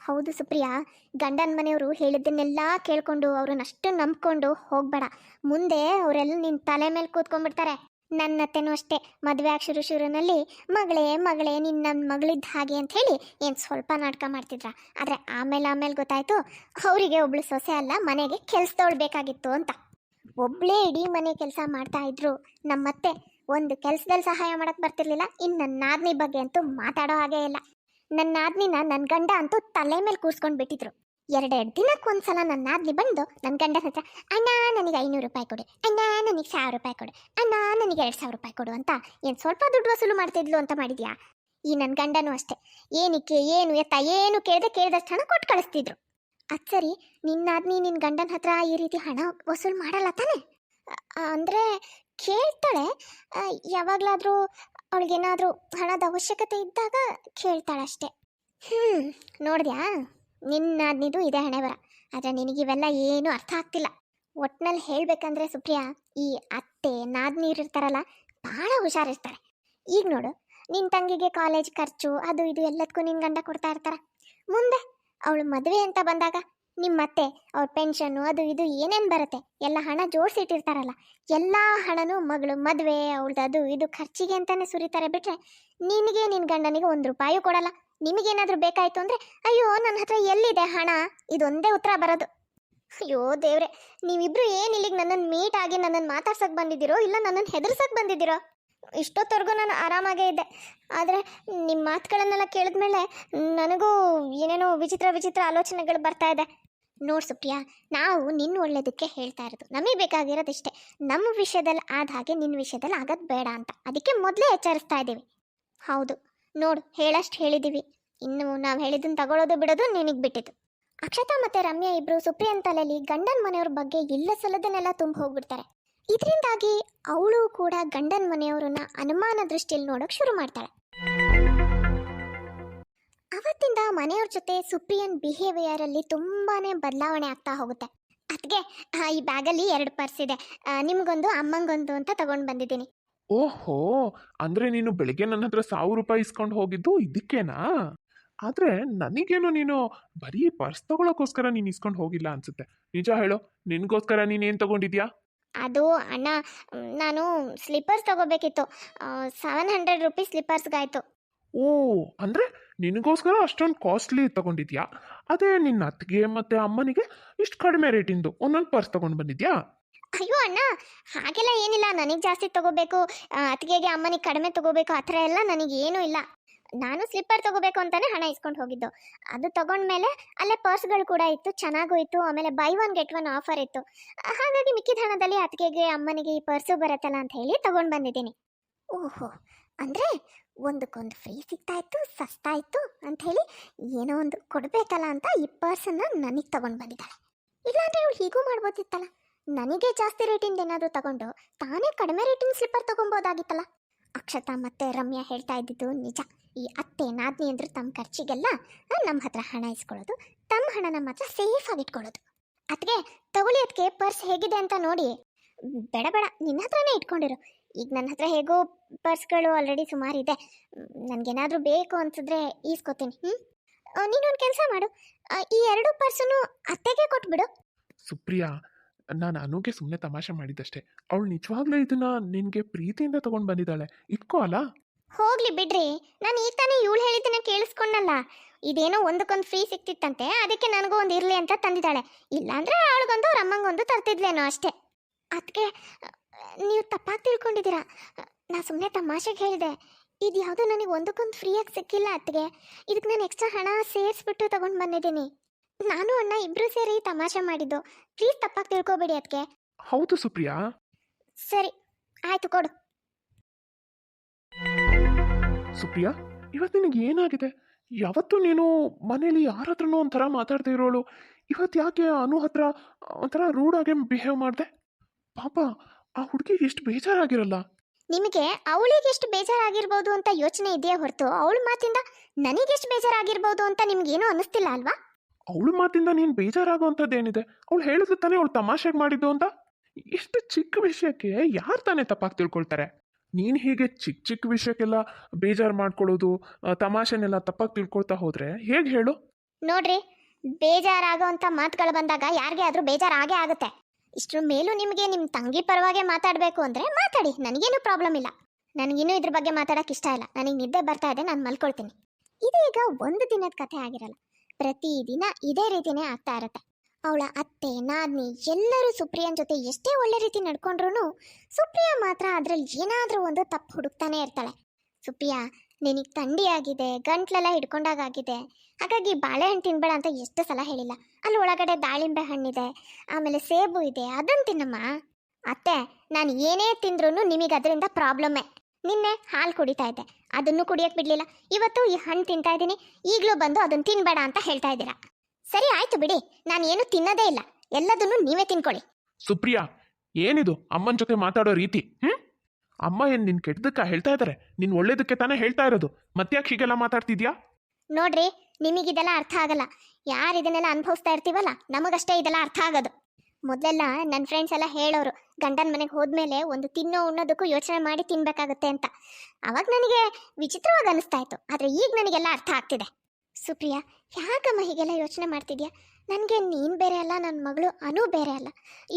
ಹೌದು ಸುಪ್ರಿಯಾ, ಗಂಡನ ಮನೆಯವರು ಹೇಳಿದ್ದನ್ನೆಲ್ಲ ಕೇಳ್ಕೊಂಡು ಅವ್ರನ್ನಷ್ಟು ನಂಬ್ಕೊಂಡು ಹೋಗಬೇಡ. ಮುಂದೆ ಅವರೆಲ್ಲ ನಿನ್ನ ತಲೆ ಮೇಲೆ ಕೂತ್ಕೊಂಡ್ಬಿಡ್ತಾರೆ. ನನ್ನತ್ತೆನೂ ಅಷ್ಟೇ. ಮದುವೆ ಆಗ ಶುರು ಶುರುನಲ್ಲಿ, ಮಗಳೇ ಮಗಳೇ ನಿನ್ನ ನನ್ನ ಮಗಳಿದ್ದ ಹಾಗೆ ಅಂತ ಹೇಳಿ ಏನು ಸ್ವಲ್ಪ ನಾಟಕ ಮಾಡ್ತಿದ್ರ. ಆದರೆ ಆಮೇಲೆ ಆಮೇಲೆ ಗೊತ್ತಾಯಿತು, ಅವರಿಗೆ ಒಬ್ಳು ಸೊಸೆ ಅಲ್ಲ, ಮನೆಗೆ ಕೆಲಸದವಳು ಬೇಕಾಗಿತ್ತು ಅಂತ. ಒಬ್ಳೇ ಇಡೀ ಮನೆ ಕೆಲಸ ಮಾಡ್ತಾ ಇದ್ರು. ನಮ್ಮತ್ತೆ ಒಂದು ಕೆಲಸದಲ್ಲಿ ಸಹಾಯ ಮಾಡಕ್ಕೆ ಬರ್ತಿರ್ಲಿಲ್ಲ ಇನ್ನು ನನ್ನ ನಾದ್ನಿ ಬಗ್ಗೆ ಅಂತೂ ಮಾತಾಡೋ ಹಾಗೆ ಇಲ್ಲ. ನನ್ನ ನಾದ್ನಿನ ನನ್ನ ಗಂಡ ಅಂತೂ ತಲೆ ಮೇಲೆ ಕೂರ್ಸ್ಕೊಂಡು ಬಿಟ್ಟಿದ್ರು. ಎರಡೆರಡು ದಿನಕ್ಕೊಂದ್ಸಲ ನನ್ನ ನಾದ್ಲಿ ಬಂದು ನನ್ನ ಗಂಡ ಹತ್ರ, ಅಣ್ಣ, ನನಗೆ ಐನೂರು ರೂಪಾಯಿ ಕೊಡಿ, ಅಣ್ಣ, ನನಗೆ ಸಾವಿರ ರೂಪಾಯಿ ಕೊಡು, ಅಣ್ಣ, ನನಗೆ ಎರಡು ಸಾವಿರ ರೂಪಾಯಿ ಕೊಡು ಅಂತ ಏನು ಸ್ವಲ್ಪ ದುಡ್ಡು ವಸೂಲು ಮಾಡ್ತಿದ್ಲು ಅಂತ ಮಾಡಿದ್ಯಾ? ಈ ನನ್ನ ಗಂಡನೂ ಅಷ್ಟೇ. ಏನಕ್ಕೆ, ಏನು ಎತ್ತ, ಏನು ಕೇಳಿದೆ ಕೇಳಿದಷ್ಟು ಹಣ ಕೊಟ್ಟು ಕಳಿಸ್ತಿದ್ರು. ಅದು ಸರಿ ನಿನ್ನಾದ್ನಿ ನಿನ್ನ ಗಂಡನ ಹತ್ರ ಈ ರೀತಿ ಹಣ ವಸೂಲು ಮಾಡಲ್ಲ ತಾನೆ? ಅಂದರೆ ಕೇಳ್ತಾಳೆ ಯಾವಾಗಲಾದರೂ ಅವಳಿಗೇನಾದರೂ ಹಣದ ಅವಶ್ಯಕತೆ ಇದ್ದಾಗ ಕೇಳ್ತಾಳೆ ಅಷ್ಟೇ ಹ್ಞೂ ನೋಡಿದ್ಯಾ? ನಿನ್ನಾದ್ನಿದು ಇದೆ ಹಣೆ ಬರ ಆದರೆ ನಿನಗಿವೆಲ್ಲ ಏನೂ ಅರ್ಥ ಆಗ್ತಿಲ್ಲ. ಒಟ್ನಲ್ಲಿ ಹೇಳಬೇಕಂದ್ರೆ ಸುಪ್ರಿಯಾ, ಈ ಅತ್ತೆ, ನಾದ್ನೀರು ಇರ್ತಾರಲ್ಲ, ಭಾಳ ಹುಷಾರಿರ್ತಾರೆ. ಈಗ ನೋಡು ನಿನ್ನ ತಂಗಿಗೆ ಕಾಲೇಜ್ ಖರ್ಚು, ಅದು ಇದು ಎಲ್ಲದಕ್ಕೂ ನಿನ್ನ ಗಂಡ ಕೊಡ್ತಾ ಇರ್ತಾರ. ಮುಂದೆ ಅವಳು ಮದುವೆ ಅಂತ ಬಂದಾಗ ನಿಮ್ಮ ಅತ್ತೆ ಅವ್ರ ಪೆನ್ಷನ್ನು ಅದು ಇದು ಏನೇನು ಬರುತ್ತೆ, ಎಲ್ಲ ಹಣ ಜೋಡಿಸಿಟ್ಟಿರ್ತಾರಲ್ಲ, ಎಲ್ಲ ಹಣನೂ ಮಗಳು ಮದುವೆ ಅವಳದು ಅದು ಇದು ಖರ್ಚಿಗೆ ಅಂತಲೇ ಸುರಿತಾರೆ ಬಿಟ್ರೆ ನಿನಗೆ ನಿನ್ನ ಗಂಡನಿಗೆ ಒಂದು ರೂಪಾಯೂ ಕೊಡಲ್ಲ. ನಿಮಗೇನಾದರೂ ಬೇಕಾಯಿತು ಅಂದರೆ, ಅಯ್ಯೋ ನನ್ನ ಹತ್ರ ಎಲ್ಲಿದೆ ಹಣ? ಇದೊಂದೇ ಉತ್ತರ ಬರೋದು. ಅಯ್ಯೋ, ದೇವ್ರೆ, ನೀವಿಬ್ರು ಏನು ಇಲ್ಲಿಗೆ ನನ್ನನ್ನು ಮೀಟ್ ಆಗಿ ನನ್ನನ್ನು ಮಾತಾಡ್ಸಕ್ಕೆ ಬಂದಿದ್ದೀರೋ ಇಲ್ಲ ನನ್ನನ್ನು ಹೆದರ್ಸಕ್ಕೆ ಬಂದಿದ್ದೀರೋ? ಇಷ್ಟೊತ್ತವರೆಗೂ ನಾನು ಆರಾಮಾಗೇ ಇದ್ದೆ. ಆದರೆ ನಿಮ್ಮ ಮಾತುಗಳನ್ನೆಲ್ಲ ಕೇಳಿದ್ಮೇಲೆ ನನಗೂ ಏನೇನೋ ವಿಚಿತ್ರ ವಿಚಿತ್ರ ಆಲೋಚನೆಗಳು ಬರ್ತಾ ಇದೆ. ನೋಡ್ ಸುಪ್ರಿಯಾ, ನಾವು ನಿನ್ನ ಒಳ್ಳೇದಕ್ಕೆ ಹೇಳ್ತಾ ಇರೋದು. ನಮಗೆ ಬೇಕಾಗಿರೋದಿಷ್ಟೇ ನಮ್ಮ ವಿಷಯದಲ್ಲಿ ಆದ ಹಾಗೆ ನಿನ್ನ ವಿಷಯದಲ್ಲಿ ಆಗೋದು ಬೇಡ ಅಂತ. ಅದಕ್ಕೆ ಮೊದಲೇ ಎಚ್ಚರಿಸ್ತಾ ಇದ್ದೀವಿ ಹೌದು. ನೋಡು, ಹೇಳಷ್ಟು ಹೇಳಿದೀವಿ. ಇನ್ನು ನಾವು ಹೇಳಿದನ್ ತಗೊಳ್ಳೋದು ಬಿಡೋದು ನಿನಗೆ ಬಿಟ್ಟಿದ್ದು. ಅಕ್ಷತಾ ಮತ್ತೆ ರಮ್ಯಾ ಇಬ್ರು ಸುಪ್ರಿಯನ್ ತಲೆಯಲ್ಲಿ ಗಂಡನ ಮನೆಯವ್ರ ಬಗ್ಗೆ ಇಲ್ಲ ಸಲ್ಲದನ್ನೆಲ್ಲ ತುಂಬ ಹೋಗ್ಬಿಡ್ತಾರೆ. ಇದರಿಂದಾಗಿ ಅವಳು ಕೂಡ ಗಂಡನ ಮನೆಯವ್ರನ್ನ ಅನುಮಾನ ದೃಷ್ಟಿಯಲ್ಲಿ ನೋಡೋಕೆ ಶುರು ಮಾಡ್ತಾಳೆ. ಅವತ್ತಿಂದ ಮನೆಯವ್ರ ಜೊತೆ ಸುಪ್ರಿಯನ್ ಬಿಹೇವಿಯರ್ ಅಲ್ಲಿ ತುಂಬಾನೇ ಬದಲಾವಣೆ ಆಗ್ತಾ ಹೋಗುತ್ತೆ. ಅದಕ್ಕೆ ಈ ಬ್ಯಾಗಲ್ಲಿ ಎರಡು ಪರ್ಸ್ ಇದೆ. ನಿಮ್ಗೊಂದು, ಅಮ್ಮಂಗೊಂದು ಅಂತ ತಗೊಂಡು ಬಂದಿದ್ದೀನಿ. ಓಹೋ ಅಂದ್ರೆ ನೀನು ಬೆಳಿಗ್ಗೆ ನನ್ನ ಹತ್ರ ಸಾವಿರ ರೂಪಾಯಿ ಇಸ್ಕೊಂಡು ಹೋಗಿದ್ದು ಇದಕ್ಕೇನಾ? ಆದ್ರೆ ನನಗೇನು ನೀನು ಬರೀ ಪರ್ಸ್ ತಗೊಳಕ್ಕೋಸ್ಕರ ನೀನು ಇಸ್ಕೊಂಡು ಹೋಗಿಲ್ಲ ಅನ್ಸುತ್ತೆ. ನಿಜ ಹೇಳು ನಿನ್ಗೋಸ್ಕರ ನೀನೇನು ತಗೊಂಡಿದ್ಯಾ? ಅದು ಅಣ್ಣ ನಾನು ಸ್ಲಿಪ್ಪರ್ಸ್ ತಗೋಬೇಕಿತ್ತು. ಸೆವೆನ್ ಹಂಡ್ರೆಡ್ ರುಪೀಸ್ ಸ್ಲಿಪ್ಪರ್ಸ್ಗಾಯ್ತು ಓ ಅಂದ್ರೆ ನಿನಗೋಸ್ಕರ ಅಷ್ಟೊಂದು ಕಾಸ್ಟ್ಲಿ ತಗೊಂಡಿದ್ಯಾ? ಅದೇ ನಿನ್ನ ಅತ್ತಿಗೆ ಮತ್ತೆ ಅಮ್ಮನಿಗೆ ಇಷ್ಟು ಕಡಿಮೆ ರೇಟಿಂದು ಒಂದೊಂದು ಪರ್ಸ್ ತಗೊಂಡು ಬಂದಿದ್ಯಾ? ಅಯ್ಯೋ ಅಣ್ಣ, ಹಾಗೆಲ್ಲ ಏನಿಲ್ಲ. ನನಗೆ ಜಾಸ್ತಿ ತಗೋಬೇಕು ಅತ್ತಿಗೆಗೆ, ಅಮ್ಮನಿಗೆ ಕಡಿಮೆ ತಗೋಬೇಕು, ಆ ಥರ ಎಲ್ಲ ನನಗೆ ಏನೂ ಇಲ್ಲ. ನಾನು ಸ್ಲಿಪ್ಪರ್ ತಗೋಬೇಕು ಅಂತಾನೆ ಹಣ ಇಸ್ಕೊಂಡು ಹೋಗಿದ್ದು. ಅದು ತಗೊಂಡ್ಮೇಲೆ ಅಲ್ಲೇ ಪರ್ಸ್ಗಳು ಕೂಡ ಇತ್ತು, ಚೆನ್ನಾಗೂ ಇತ್ತು. ಆಮೇಲೆ buy one get one offer ಇತ್ತು. ಹಾಗಾಗಿ ಮಿಕ್ಕಿದ ಹಣದಲ್ಲಿ ಅತ್ತಿಗೆಗೆ, ಅಮ್ಮನಿಗೆ ಈ ಪರ್ಸು ಬರುತ್ತಲ್ಲ ಅಂತ ಹೇಳಿ ತಗೊಂಡು ಬಂದಿದ್ದೀನಿ. ಓಹೋ, ಅಂದರೆ ಒಂದಕ್ಕೊಂದು ಫ್ರೀ ಸಿಗ್ತಾ ಇತ್ತು ಸಸ್ತಾ ಇತ್ತು ಅಂತ ಹೇಳಿ ಏನೋ ಒಂದು ಕೊಡಬೇಕಲ್ಲ ಅಂತ ಈ ಪರ್ಸನ್ನ ನನಗೆ ತಗೊಂಡು ಬಂದಿದ್ದಾಳೆ. ಇಲ್ಲಾಂದ್ರೆ ಇವಳು ಹೀಗೂ ಮಾಡ್ಬೋದಿತ್ತಲ್ಲ. ನನಗೆ ಜಾಸ್ತಿ ರೇಟಿಂದ ಏನಾದರೂ ತಗೊಂಡು ತಾನೇ ಕಡಿಮೆ ರೇಟಿನ ಸ್ಲಿಪ್ಪರ್ ತಗೊಬೋದಾಗಿತ್ತಲ್ಲ. ಅಕ್ಷತಾ ಮತ್ತೆ ರಮ್ಯಾ ಹೇಳ್ತಾ ಇದ್ದಿದ್ದು ನಿಜ. ಈ ಅತ್ತೆ ನಾದ್ನಿ ಅಂದ್ರೆ ತಮ್ಮ ಖರ್ಚಿಗೆಲ್ಲ ನಮ್ಮ ಹತ್ರ ಹಣ ಇಸ್ಕೊಳ್ಳೋದು, ತಮ್ಮ ಹಣನ ಮಾತ್ರ ಸೇಫ್ ಆಗಿ ಇಟ್ಕೊಳ್ಳೋದು. ಅದಕ್ಕೆ ತಗೊಳ್ಳಿ ಪರ್ಸ್ ಹೇಗಿದೆ ಅಂತ ನೋಡಿ. ಬೇಡ ಬೇಡ, ನಿನ್ನ ಹತ್ರನೇ ಇಟ್ಕೊಂಡಿರು. ಈಗ ನನ್ನ ಹತ್ರ ಹೇಗೋ ಪರ್ಸ್ಗಳು ಆಲ್ರೆಡಿ ಸುಮಾರು ಇದೆ. ನನಗೇನಾದರೂ ಬೇಕು ಅನ್ಸಿದ್ರೆ ಈಸ್ಕೊತೀನಿ ಹ್ಞೂ ನೀನೊಂದು ಕೆಲಸ ಮಾಡು. ಈ ಎರಡು ಪರ್ಸನು ಅತ್ತೆಗೆ ಕೊಟ್ಬಿಡು. ಸುಪ್ರಿಯಾ ನಾನು ಅನುಗೆ ಸುಮ್ಮನೆ ತಮಾಷೆ ಮಾಡಿದ್ದಷ್ಟೇ. ಅವಳು ನಿಜವಾಗ್ಲೂ ಇದನ್ನ ನಿನಗೆ ಪ್ರೀತಿಯಿಂದ ತಗೊಂಡು ಬಂದಿದ್ದಾಳೆ. ಇಟ್ಕೋ ಅಲ್ಲ ಹೋಗ್ಲಿ ಬಿಡ್ರಿ. ನಾನು ಈ ತಾನೇ ಇವಳು ಹೇಳಿದ್ದನ್ನ ಕೇಳಿಸ್ಕೊಂಡಲ್ಲ. ಇದೇನೋ ಒಂದಕ್ಕೊಂದು ಫ್ರೀ ಸಿಕ್ತಿತ್ತಂತೆ, ಅದಕ್ಕೆ ನನಗೂ ಒಂದು ಇರಲಿ ಅಂತ ತಂದಿದ್ದಾಳೆ. ಇಲ್ಲಾಂದ್ರೆ ಅವಳಿಗೊಂದು ಅವ್ರ ಅಮ್ಮಂಗೊಂದು ತರ್ತಿದ್ಲೇನೋ ಅಷ್ಟೇ. ಅದಕ್ಕೆ ನೀವು ತಪ್ಪಾಗಿ ತಿಳ್ಕೊಂಡಿದ್ದೀರಾ? ನಾ ಸುಮ್ಮನೆ ತಮಾಷೆಗೆ ಹೇಳಿದೆ. ಇದು ಯಾವುದೋ ನನಗೆ ಒಂದಕ್ಕೊಂದು ಫ್ರೀಯಾಗಿ ಸಿಕ್ಕಿಲ್ಲ ಅತ್ತಿಗೆ ಇದಕ್ಕೆ ನಾನು ಎಕ್ಸ್ಟ್ರಾ ಹಣ ಸೇರಿಸ್ಬಿಟ್ಟು ತಗೊಂಡು ಬಂದಿದ್ದೀನಿ. ನಾನು ಅಣ್ಣ ಇಬ್ರು ಸೇರಿ ತಮಾಷೆ ಮಾಡಿದ್ದು. ಪ್ಲೀಸ್ ತಪ್ಪಾಗಿ ತಿಳ್ಕೊಬೇಡಿ ಅದಕ್ಕೆ ಹೌದು ಸುಪ್ರಿಯಾ. ಸರಿ ಆಯ್ತು ಕೊಡು. ಸುಪ್ರಿಯಾ ಇವತ್ತು ನಿನಗೆ ಏನಾಗಿದೆ? ಯಾವತ್ತು ನೀನು ಮನೇಲಿ ಯಾರ ಹತ್ರನೂ ಒಂಥರ ಮಾತಾಡ್ತಾ ಇರೋಳು. ಇವತ್ತು ಯಾಕೆ ಅನು ಹತ್ರ ಒಂಥರ ರೂಡಾಗೆ ಬಿಹೇವ್ ಮಾಡಿದೆ? ಪಾಪ ಆ ಹುಡುಗಿಗೆ ಎಷ್ಟು ಬೇಜಾರಾಗಿರಲ್ಲ. ನಿಮಗೆ ಅವಳಿಗೆ ಎಷ್ಟು ಬೇಜಾರಾಗಿರ್ಬೋದು ಅಂತ ಯೋಚನೆ ಇದೆಯೇ ಹೊರತು ಅವಳ ಮಾತಿಂದ ನನಗೆ ಎಷ್ಟು ಬೇಜಾರಾಗಿರ್ಬೋದು ಅಂತ ನಿಮ್ಗೇನು ಅನಿಸ್ತಿಲ್ಲ ಅಲ್ವಾ? ಅವಳ ಮಾತಿಂದ ನೀನು ಬೇಜಾರಾಗುವಂಥದ್ದೇನಿದೆ ಅವಳು ಹೇಳಿದ್ರು ತಾನೇ ಅವಳು ತಮಾಷೆಗೆ ಮಾಡಿದ್ದು ಅಂತ? ಇಷ್ಟು ಚಿಕ್ಕ ವಿಷಯಕ್ಕೆ ಯಾರು ತಾನೇ ತಪ್ಪಾಗಿ ತಿಳ್ಕೊಳ್ತಾರೆ? ನೀನು ಹೀಗೆ ಚಿಕ್ಕ ಚಿಕ್ಕ ವಿಷಯಕ್ಕೆಲ್ಲ ಬೇಜಾರು ಮಾಡ್ಕೊಳ್ಳೋದು ತಮಾಷೆನೆಲ್ಲ ತಪ್ಪಾಗಿ ತಿಳ್ಕೊಳ್ತಾ ಹೋದ್ರೆ ಹೇಗೆ ಹೇಳು? ನೋಡ್ರಿ ಬೇಜಾರಾಗೋ ಅಂತ ಮಾತುಗಳು ಬಂದಾಗ ಯಾರಿಗೆ ಆದರೂ ಬೇಜಾರಾಗೇ ಆಗುತ್ತೆ. ಇಷ್ಟ್ರ ಮೇಲೂ ನಿಮಗೆ ನಿಮ್ಮ ತಂಗಿ ಪರವಾಗಿ ಮಾತಾಡಬೇಕು ಅಂದರೆ ಮಾತಾಡಿ, ನನಗೇನು ಪ್ರಾಬ್ಲಮ್ ಇಲ್ಲ. ನನಗಿನ್ನೂ ಇದ್ರ ಬಗ್ಗೆ ಮಾತಾಡೋಕೆ ಇಷ್ಟ ಇಲ್ಲ. ನನಗೆ ನಿದ್ದೆ ಬರ್ತಾ ಇದೆ, ನಾನು ಮಲ್ಕೊಳ್ತೀನಿ. ಇದೀಗ ಒಂದು ದಿನದ ಕಥೆ ಆಗಿರಲ್ಲ. ಪ್ರತಿದಿನ ಇದೇ ರೀತಿನೇ ಆಗ್ತಾ ಇರತ್ತೆ. ಅವಳ ಅತ್ತೆ, ನಾದ್ನಿ ಎಲ್ಲರೂ ಸುಪ್ರಿಯನ್ ಜೊತೆ ಎಷ್ಟೇ ಒಳ್ಳೆ ರೀತಿ ನಡ್ಕೊಂಡ್ರು ಸುಪ್ರಿಯಾ ಮಾತ್ರ ಅದ್ರಲ್ಲಿ ಏನಾದರೂ ಒಂದು ತಪ್ಪು ಹುಡುಕ್ತಾನೆ ಇರ್ತಾಳೆ. ಸುಪ್ರಿಯಾ, ನಿನಗೆ ಥಂಡಿ ಆಗಿದೆ, ಗಂಟ್ಲೆಲ್ಲ ಹಿಡ್ಕೊಂಡಾಗಿದೆ ಹಾಗಾಗಿ ಬಾಳೆಹಣ್ಣು ತಿನ್ಬೇಡ ಅಂತ ಎಷ್ಟು ಸಲ ಹೇಳಿಲ್ಲ. ಅಲ್ಲಿ ಒಳಗಡೆ ದಾಳಿಂಬೆ ಹಣ್ಣಿದೆ, ಆಮೇಲೆ ಸೇಬು ಇದೆ ಅದನ್ನು ತಿನ್ನಮ್ಮ. ಅತ್ತೆ, ನಾನು ಏನೇ ತಿಂದ್ರೂ ನಿಮಗೆ ಅದರಿಂದ ಪ್ರಾಬ್ಲಮ್ಮೇ. ನಿನ್ನೆ ಹಾಲು ಕುಡಿತಾ ಇದ್ದೆ. ಅದನ್ನು ಕುಡಿಯಕ್ಕೆ ಬಿಡಲಿಲ್ಲ. ಇವತ್ತು ಈ ಹಣ್ಣು ತಿಂತಾ ಇದ್ದೀನಿ. ಈಗಲೂ ಬಂದು ಅದನ್ನು ತಿನ್ಬೇಡ ಅಂತ ಹೇಳ್ತಾ ಇದ್ದೀರಾ. ಸರಿ ಆಯ್ತು ಬಿಡಿ. ನಾನು ಏನು ತಿನ್ನೋದೇ ಇಲ್ಲ. ಎಲ್ಲದನ್ನು ನೀವೇ ತಿನ್ಕೊಳ್ಳಿ. ಸುಪ್ರಿಯಾ ಏನಿದು? ಅಮ್ಮನ ಜೊತೆ ಮಾತಾಡೋ ರೀತಿ ಹ್ಮ್? ಅಮ್ಮ ಏನ್ ನಿನ್ ಕೆಟ್ಟದಕ್ಕ ಹೇಳ್ತಾ ಇದಾರೆ? ನಿನ್ ಒಳ್ಳೇದಕ್ಕೆ ತಾನೇ ಹೇಳ್ತಾ ಇರೋದು. ಮತ್ತ್ಯಾಕೆ ಹೀಗೆಲ್ಲ ಮಾತಾಡ್ತಿದ್ಯಾ? ನೋಡ್ರಿ ನಿಮಗಿದೆಲ್ಲ ಅರ್ಥ ಆಗಲ್ಲ. ಯಾರು ಇದನ್ನೆಲ್ಲ ಅನುಭವಿಸ್ತಾ ಇರ್ತೀವಲ್ಲ ನಮಗಷ್ಟೇ ಇದೆಲ್ಲ ಅರ್ಥ ಆಗೋದು. ಮೊದಲೆಲ್ಲ ನನ್ನ ಫ್ರೆಂಡ್ಸ್ ಎಲ್ಲ ಹೇಳೋರು, ಗಂಡನ ಮನೆಗೆ ಹೋದ್ಮೇಲೆ ಒಂದು ತಿನ್ನೋ ಉಣ್ಣೋದಕ್ಕೂ ಯೋಚನೆ ಮಾಡಿ ತಿನ್ಬೇಕಾಗುತ್ತೆ ಅಂತ. ಅವಾಗ ನನಗೆ ವಿಚಿತ್ರವಾಗಿ ಅನಿಸ್ತಾ ಇತ್ತು, ಆದರೆ ಈಗ ನನಗೆಲ್ಲ ಅರ್ಥ ಆಗ್ತಿದೆ. ಸುಪ್ರಿಯಾ, ಯಾಕಮ್ಮ ಹೀಗೆಲ್ಲ ಯೋಚನೆ ಮಾಡ್ತಿದ್ಯಾ? ನನಗೆ ನೀನು ಬೇರೆ ಅಲ್ಲ ನನ್ನ ಮಗಳು ಅನು ಬೇರೆ ಅಲ್ಲ.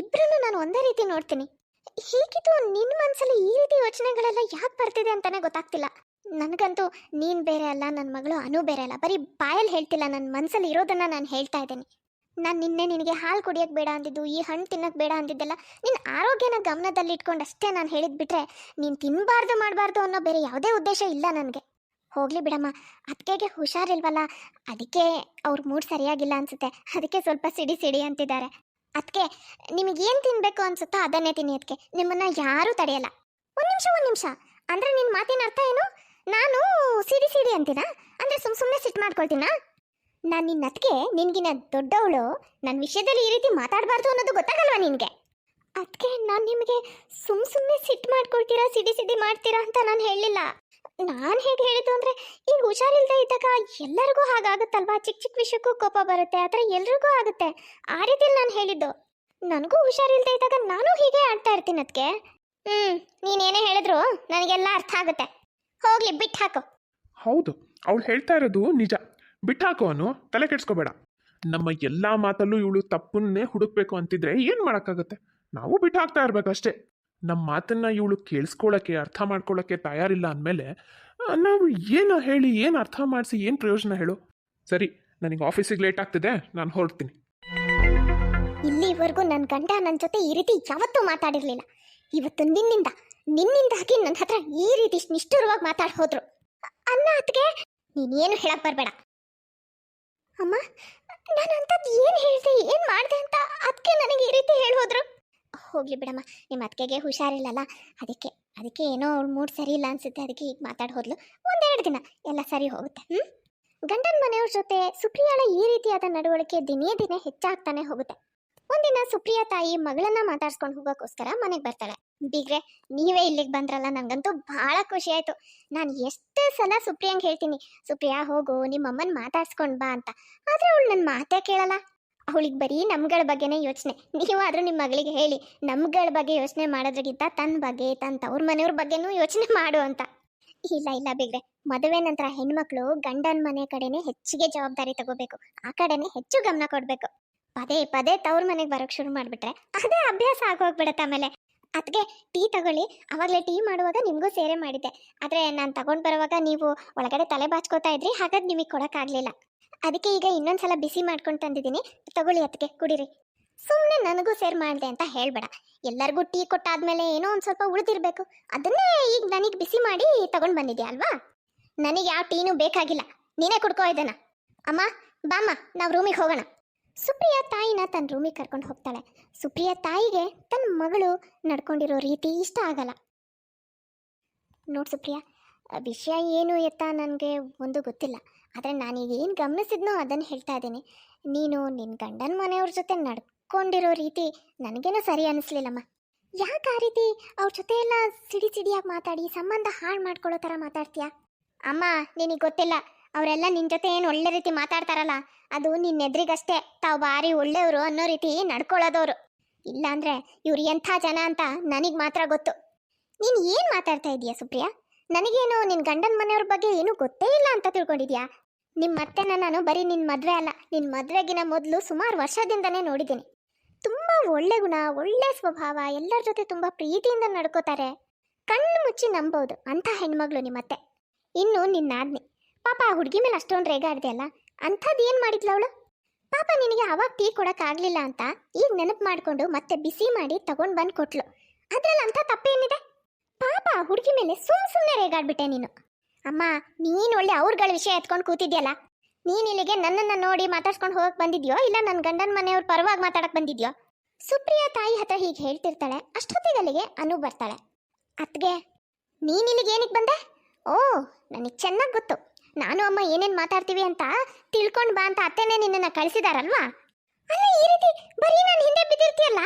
ಇಬ್ಬರನ್ನು ನಾನು ಒಂದೇ ರೀತಿ ನೋಡ್ತೀನಿ. ಹೀಗಿದ್ದು ನಿನ್ನ ಮನಸ್ಸಲ್ಲಿ ಈ ರೀತಿ ಯೋಚನೆಗಳೆಲ್ಲ ಯಾಕೆ ಬರ್ತಿದೆ ಅಂತಾನೆ ಗೊತ್ತಾಗ್ತಿಲ್ಲ. ನನಗಂತೂ ನೀನು ಬೇರೆ ಅಲ್ಲ ನನ್ನ ಮಗಳು ಅನು ಬೇರೆ ಅಲ್ಲ, ಬರೀ ಬಾಯಲ್ಲಿ ಹೇಳ್ತಿಲ್ಲ ನನ್ನ ಮನಸ್ಸಲ್ಲಿ ಇರೋದನ್ನು ನಾನು ಹೇಳ್ತಾ ಇದ್ದೀನಿ. ನಾನು ನಿನ್ನೆ ನಿನಗೆ ಹಾಲು ಕುಡಿಯೋಕ್ಕೆ ಬೇಡ ಅಂದಿದ್ದು, ಈ ಹಣ್ಣು ತಿನ್ನೋಕ್ಕೆ ಬೇಡ ಅಂದಿದ್ದೆಲ್ಲ ನಿನ್ನ ಆರೋಗ್ಯನ ಗಮನದಲ್ಲಿ ಇಟ್ಕೊಂಡು ಅಷ್ಟೇ ನಾನು ಹೇಳಿದ್ ಬಿಟ್ರೆ ನೀನು ತಿನ್ನಬಾರ್ದು ಮಾಡಬಾರ್ದು ಅನ್ನೋ ಬೇರೆ ಯಾವುದೇ ಉದ್ದೇಶ ಇಲ್ಲ ನನಗೆ. ಹೋಗಲಿ ಬಿಡಮ್ಮ ಅದಕ್ಕೆ ಹುಷಾರಿಲ್ವಲ್ಲ, ಅದಕ್ಕೆ ಅವ್ರ ಮೂಡ್ ಸರಿಯಾಗಿಲ್ಲ ಅನಿಸುತ್ತೆ, ಅದಕ್ಕೆ ಸ್ವಲ್ಪ ಸಿಡಿ ಸಿಡಿ ಅಂತಿದ್ದಾರೆ. ಅದಕ್ಕೆ ನಿಮಗೇನು ತಿನ್ನಬೇಕು ಅನಿಸುತ್ತೋ ಅದನ್ನೇ ತಿನ್ನಿ ಅದಕ್ಕೆ ನಿಮ್ಮನ್ನು ಯಾರೂ ತಡೆಯಲ್ಲ. ಒಂದು ನಿಮಿಷ ಒಂದು ನಿಮಿಷ, ಅಂದರೆ ನಿನ್ನ ಮಾತಿನ ಅರ್ಥ ಏನು? ನಾನು ಸಿಡಿ ಸಿಡಿ ಅಂತೀನಾ? ಅಂದರೆ ಸುಮ್ಮ ಸುಮ್ಮನೆ ಸಿಟ್ಟು ಮಾಡ್ಕೊಳ್ತೀನಾ? ನಾನು ನಿನ್ನ ಅದಕ್ಕೆ ನಿನ್ಗಿನ ದೊಡ್ಡವಳು ನನ್ನ ವಿಷಯದಲ್ಲಿ ಈ ರೀತಿ ಮಾತಾಡಬಾರ್ದು ಅನ್ನೋದು ಗೊತ್ತಾಗಲ್ವಾ ನಿನಗೆ? ಅದಕ್ಕೆ ನಾನು ನಿಮಗೆ ಸುಮ್ಮ ಸುಮ್ಮನೆ ಸಿಟ್ಟು ಮಾಡ್ಕೊಳ್ತೀರಾ ಸಿಡಿ ಸಿಡಿ ಮಾಡ್ತೀರಾ ಅಂತ ನಾನು ಹೇಳಲಿಲ್ಲ ನಾನು ಹೇಗೆ ಹೇಳಿದ್ದು ಅಂದರೆ, ಈಗ ಹುಷಾರಿಲ್ಲದೆ ಇದ್ದಾಗ ಎಲ್ಲರಿಗೂ ಹಾಗಾಗುತ್ತಲ್ವಾ? ಚಿಕ್ಕ ಚಿಕ್ಕ ವಿಷಯಕ್ಕೂ ಕೋಪ ಬರುತ್ತೆ, ಆ ಥರ ಎಲ್ರಿಗೂ ಆಗುತ್ತೆ. ಆ ರೀತಿಯಲ್ಲಿ ನಾನು ಹೇಳಿದ್ದು. ನನಗೂ ಹುಷಾರಿಲ್ಲದೆ ಇದ್ದಾಗ ನಾನು ಹೀಗೆ ಆಡ್ತಾ ಇರ್ತೀನಿ ಅದಕ್ಕೆ ಹ್ಞೂ ನೀನೇನೇ ಹೇಳಿದ್ರು, ನನಗೆಲ್ಲ ಅರ್ಥ ಆಗುತ್ತೆ. ಹೋಗ್ಲಿ ಬಿಟ್ಟು ಹಾಕು. ಹೌದು, ಅವಳು ಹೇಳ್ತಾ ಇರೋದು ನಿಜ. ಬಿಟ್ಟಾಕು ಅವನು, ತಲೆ ಕೆಡಿಸ್ಕೋಬೇಡ. ನಮ್ಮ ಎಲ್ಲ ಮಾತಲ್ಲೂ ಇವಳು ತಪ್ಪನ್ನೇ ಹುಡುಕ್ಬೇಕು ಅಂತಿದ್ರೆ ಏನು ಮಾಡೋಕ್ಕಾಗತ್ತೆ? ನಾವು ಬಿಟ್ಟು ಹಾಕ್ತಾ ಇರ್ಬೇಕಷ್ಟೇ. ನಮ್ಮ ಮಾತನ್ನು ಇವಳು ಕೇಳಿಸ್ಕೊಳ್ಳೋಕ್ಕೆ ಅರ್ಥ ಮಾಡ್ಕೊಳ್ಳೋಕ್ಕೆ ತಯಾರಿಲ್ಲ ಅಂದಮೇಲೆ ನಾವು ಏನು ಹೇಳಿ, ಏನು ಅರ್ಥ ಮಾಡಿಸಿ, ಏನು ಪ್ರಯೋಜನ ಹೇಳು? ಸರಿ, ನನಗೆ ಆಫೀಸಿಗೆ ಲೇಟ್ ಆಗ್ತಿದೆ, ನಾನು ಹೊರಡ್ತೀನಿ. ಇಲ್ಲಿವರೆಗೂ ನನ್ನ ಗಂಡ ನನ್ನ ಜೊತೆ ಈ ರೀತಿ ಯಾವತ್ತೂ ಮಾತಾಡಿರಲಿಲ್ಲ. ಇವತ್ತು ನಿನ್ನಿಂದ ನಿನ್ನಿಂದಾಗಿ ನನ್ನ ಹತ್ರ ಈ ರೀತಿ ನಿಷ್ಠುರವಾಗಿ ಮಾತಾಡ್ ಹೋದ್ರು ಅನ್ನ ಅದಕ್ಕೆ ನೀನೇನು ಹೇಳಕ್ ಬರಬೇಡ. ಅಮ್ಮ ನಾನು ಅಂಥದ್ದು ಏನು ಹೇಳ್ತೆ ಏನು ಮಾಡಿದೆ ಅಂತ ಅದಕ್ಕೆ ನನಗೆ ಈ ರೀತಿ ಹೇಳೋದ್ರು ಹೋಗ್ಲಿ ಬಿಡಮ್ಮ, ನಿಮ್ಮ ಅತ್ತಿಗೆಗೆ ಹುಷಾರಿಲ್ಲಲ್ಲ? ಅದಕ್ಕೆ ಅದಕ್ಕೆ ಏನೋ ಅವ್ಳ ಮೂಡ್ ಸರಿ ಇಲ್ಲ ಅನ್ಸುತ್ತೆ, ಅದಕ್ಕೆ ಈಗ ಮಾತಾಡಿ ಹೋದ್ಲು. ಒಂದೆರಡು ದಿನ, ಎಲ್ಲ ಸರಿ ಹೋಗುತ್ತೆ ಹ್ಞೂ ಗಂಡನ ಮನೆಯವ್ರ ಜೊತೆ ಸುಪ್ರಿಯಾಳ ಈ ರೀತಿಯಾದ ನಡವಳಿಕೆ ದಿನೇ ದಿನೇ ಹೆಚ್ಚಾಗ್ತಾನೆ ಹೋಗುತ್ತೆ. ಒಂದಿನ ಸುಪ್ರಿಯಾ ತಾಯಿ ಮಗಳನ್ನ ಮಾತಾಡ್ಸ್ಕೊಂಡು ಹೋಗೋಕ್ಕೋಸ್ಕರ ಮನೆಗೆ ಬರ್ತಾಳೆ. ಬೀಗ್ರೆ, ನೀವೇ ಇಲ್ಲಿಗೆ ಬಂದ್ರಲ್ಲ, ನಂಗಂತೂ ಬಹಳ ಖುಷಿ ಆಯ್ತು. ನಾನು ಎಷ್ಟು ಸಲ ಸುಪ್ರಿಯಾಂಗೆ ಹೇಳ್ತೀನಿ, ಸುಪ್ರಿಯಾ, ಹೋಗು ನಿಮ್ಮ ಅಮ್ಮನ ಮಾತಾಡ್ಸ್ಕೊಂಡು ಬಾ ಅಂತ. ಆದ್ರೆ ಅವಳು ನನ್ನ ಮಾತೇ ಕೇಳಲ್ಲ. ಅವಳಿಗೆ ಬರೀ ನಮ್ಗಳ ಬಗ್ಗೆನೇ ಯೋಚನೆ. ನೀವು ಆದ್ರೂ ನಿಮ್ಮ ಮಗಳಿಗೆ ಹೇಳಿ, ನಮ್ಗಳ ಬಗ್ಗೆ ಯೋಚನೆ ಮಾಡೋದ್ರಗಿಂತ ತನ್ನ ಬಗ್ಗೆ ತನ್ನ ತವ್ರ ಮನೆಯವ್ರ ಬಗ್ಗೆನೂ ಯೋಚನೆ ಮಾಡು ಅಂತ. ಇಲ್ಲ ಇಲ್ಲ ಬಿಗ್ರೆ. ಮದುವೆ ನಂತರ ಹೆಣ್ಮಕ್ಳು ಗಂಡನ ಮನೆ ಕಡೆನೆ ಹೆಚ್ಚಿಗೆ ಜವಾಬ್ದಾರಿ ತಗೋಬೇಕು. ಆ ಕಡೆನೆ ಹೆಚ್ಚು ಗಮನ ಕೊಡ್ಬೇಕು. ಪದೇ ಪದೇ ತವ್ರ ಮನೆಗೆ ಬರೋಕ್ ಶುರು ಮಾಡಿಬಿಟ್ರೆ ಅದೇ ಅಭ್ಯಾಸ ಆಗೋಗ್ಬಿಡತ್ತೆ ಆಮೇಲೆ. ಅದಕ್ಕೆ ಟೀ ತಗೊಳ್ಳಿ. ಅವಾಗಲೇ ಟೀ ಮಾಡುವಾಗ ನಿಮಗೂ ಸೇರೆ ಮಾಡಿದ್ದೆ. ಆದರೆ ನಾನು ತಗೊಂಡು ಬರುವಾಗ ನೀವು ಒಳಗಡೆ ತಲೆ ಬಾಚ್ಕೋತಾ ಇದ್ರಿ, ಹಾಗಾಗಿ ನಿಮಗೆ ಕೊಡೋಕ್ಕಾಗಲಿಲ್ಲ. ಅದಕ್ಕೆ ಈಗ ಇನ್ನೊಂದ್ಸಲ ಬಿಸಿ ಮಾಡ್ಕೊಂಡು ತಂದಿದ್ದೀನಿ. ತಗೊಳ್ಳಿ ಅದಕ್ಕೆ ಕುಡೀರಿ. ಸುಮ್ಮನೆ ನನಗೂ ಸೇರ್ ಮಾಡಿದೆ ಅಂತ ಹೇಳ್ಬೇಡ. ಎಲ್ಲರಿಗೂ ಟೀ ಕೊಟ್ಟಾದ್ಮೇಲೆ ಏನೋ ಒಂದು ಸ್ವಲ್ಪ ಉಳಿದಿರ್ಬೇಕು. ಅದನ್ನೇ ಈಗ ನನಗೆ ಬಿಸಿ ಮಾಡಿ ತಗೊಂಡು ಬಂದಿದ್ದೆ ಅಲ್ವಾ? ನನಗೆ ಯಾವ ಟೀನೂ ಬೇಕಾಗಿಲ್ಲ. ನೀನೇ ಕುಡ್ಕೋ ಇದ್ದಾನ. ಅಮ್ಮ, ಬಾಮ್ಮ, ನಾವು ರೂಮಿಗೆ ಹೋಗೋಣ. ಸುಪ್ರಿಯಾ ತಾಯಿನ ತನ್ನ ರೂಮಿಗೆ ಕರ್ಕೊಂಡು ಹೋಗ್ತಾಳೆ. ಸುಪ್ರಿಯಾ ತಾಯಿಗೆ ತನ್ನ ಮಗಳು ನಡ್ಕೊಂಡಿರೋ ರೀತಿ ಇಷ್ಟ ಆಗಲ್ಲ. ನೋಡಿ ಸುಪ್ರಿಯಾ, ವಿಷಯ ಏನು ಎತ್ತ ನನಗೆ ಒಂದು ಗೊತ್ತಿಲ್ಲ. ಆದರೆ ನಾನೀಗ ಏನು ಗಮನಿಸಿದ್ನೋ ಅದನ್ನು ಹೇಳ್ತಾ ಇದ್ದೀನಿ. ನೀನು ನಿನ್ನ ಗಂಡನ ಮನೆಯವ್ರ ಜೊತೆ ನಡ್ಕೊಂಡಿರೋ ರೀತಿ ನನಗೇನೋ ಸರಿ ಅನ್ನಿಸ್ಲಿಲ್ಲಮ್ಮ ಯಾಕೆ ಆ ರೀತಿ? ಅವ್ರ ಜೊತೆ ಎಲ್ಲ ಸಿಡಿ ಸಿಡಿಯಾಗಿ ಮಾತಾಡಿ ಸಂಬಂಧ ಹಾಳು ಮಾಡ್ಕೊಳ್ಳೋ ಥರ ಮಾತಾಡ್ತೀಯಾ? ಅಮ್ಮ, ನಿನಗೆ ಗೊತ್ತಿಲ್ಲ. ಅವರೆಲ್ಲ ನಿನ್ನ ಜೊತೆ ಏನು ಒಳ್ಳೆ ರೀತಿ ಮಾತಾಡ್ತಾರಲ್ಲ. ಅದು ನಿನ್ನೆದ್ರಿಗಷ್ಟೇ ತಾವು ಭಾರಿ ಒಳ್ಳೆಯವರು ಅನ್ನೋ ರೀತಿ ನಡ್ಕೊಳ್ಳೋದವ್ರು ಇಲ್ಲಾಂದ್ರೆ ಇವ್ರು ಎಂಥ ಜನ ಅಂತ ನನಗೆ ಮಾತ್ರ ಗೊತ್ತು. ನೀನು ಏನು ಮಾತಾಡ್ತಾ ಇದೀಯಾ ಸುಪ್ರಿಯಾ? ನನಗೇನು ನಿನ್ನ ಗಂಡನ ಮನೆಯವ್ರ ಬಗ್ಗೆ ಏನೂ ಗೊತ್ತೇ ಇಲ್ಲ ಅಂತ ತಿಳ್ಕೊಂಡಿದ್ಯಾ? ನಿಮ್ಮ ಅತ್ತೆನ ನಾನು ಬರೀ ನಿನ್ನ ಮದುವೆ ಅಲ್ಲ ನಿನ್ನ ಮದುವೆಗಿನ ಮೊದಲು ಸುಮಾರು ವರ್ಷದಿಂದನೇ ನೋಡಿದ್ದೀನಿ. ತುಂಬ ಒಳ್ಳೆ ಗುಣ, ಒಳ್ಳೆ ಸ್ವಭಾವ, ಎಲ್ಲರ ಜೊತೆ ತುಂಬ ಪ್ರೀತಿಯಿಂದ ನಡ್ಕೋತಾರೆ. ಕಣ್ಣು ಮುಚ್ಚಿ ನಂಬೋದು ಅಂಥ ಹೆಣ್ಮಗಳು ನಿಮ್ಮತ್ತೆ. ಇನ್ನು ನಿನ್ನ ಆಜ್ಞೆ ಪಾಪ ಆ ಹುಡುಗಿ ಮೇಲೆ ಅಷ್ಟೊಂದು ರೇಗಾಡ್ದೆಯಲ್ಲ ಅಂಥದ್ದು ಮಾಡಿದ್ಲ ಅವಳು? ಪಾಪ ನಿನಗೆ ಅವಾಗ ಟೀ ಕೊಡೋಕ್ಕಾಗಲಿಲ್ಲ ಅಂತ ಈಗ ನೆನಪು ಮಾಡಿಕೊಂಡು ಮತ್ತೆ ಬಿಸಿ ಮಾಡಿ ತಗೊಂಡು ಬಂದು ಕೊಟ್ಲು. ಅದ್ರಲ್ಲಿ ಅಂಥ ತಪ್ಪೇನಿದೆ ಪಾಪ ಹುಡುಗಿ ಮೇಲೆ ಸುಮ್ ಸುಮ್ಮನೆ ರೇಗಾಡ್ಬಿಟ್ಟೆ ನೀನು. ಅಮ್ಮ, ನೀನು ಒಳ್ಳೆ ಅವ್ರಗಳ ವಿಷಯ ಎತ್ಕೊಂಡು ಕೂತಿದ್ಯಲ್ಲ? ನೀನ್ ಇಲ್ಲಿಗೆ ನನ್ನನ್ನು ನೋಡಿ ಮಾತಾಡ್ಸ್ಕೊಂಡು ಹೋಗಕ್ ಬಂದಿದ್ಯೋ? ಇಲ್ಲ ನನ್ನ ಗಂಡನ ಮನೆಯವ್ರ ಪರವಾಗಿ ಮಾತಾಡಕ್ ಬಂದಿದ್ಯೋ? ಸುಪ್ರಿಯಾ ತಾಯಿ ಹತ್ರ ಹೀಗೆ ಹೇಳ್ತಿರ್ತಾಳೆ ಅಷ್ಟೊತ್ತಿಗೆ ಅಲ್ಲಿಗೆ ಅನು ಬರ್ತಾಳೆ. ಅತ್ಗೆ, ನೀನ್ ಇಲ್ಲಿಗೆ ಏನಕ್ಕೆ ಬಂದೆ? ಓ, ನನಗೆ ಚೆನ್ನಾಗಿ ಗೊತ್ತು. ನಾನು ಅಮ್ಮ ಏನೇನು ಮಾತಾಡ್ತೀವಿ ಅಂತ ತಿಳ್ಕೊಂಡು ಬಾ ಅಂತ ಅತ್ತೆನೇ ನಿನ್ನನ್ನು ಕಳಿಸಿದಾರಲ್ವಾ? ಅಲ್ಲ, ಈ ರೀತಿ ಬರೀ ನಾನು ಹಿಂದೆ ಬಿದ್ದಿರ್ತೀಯಲ್ಲ,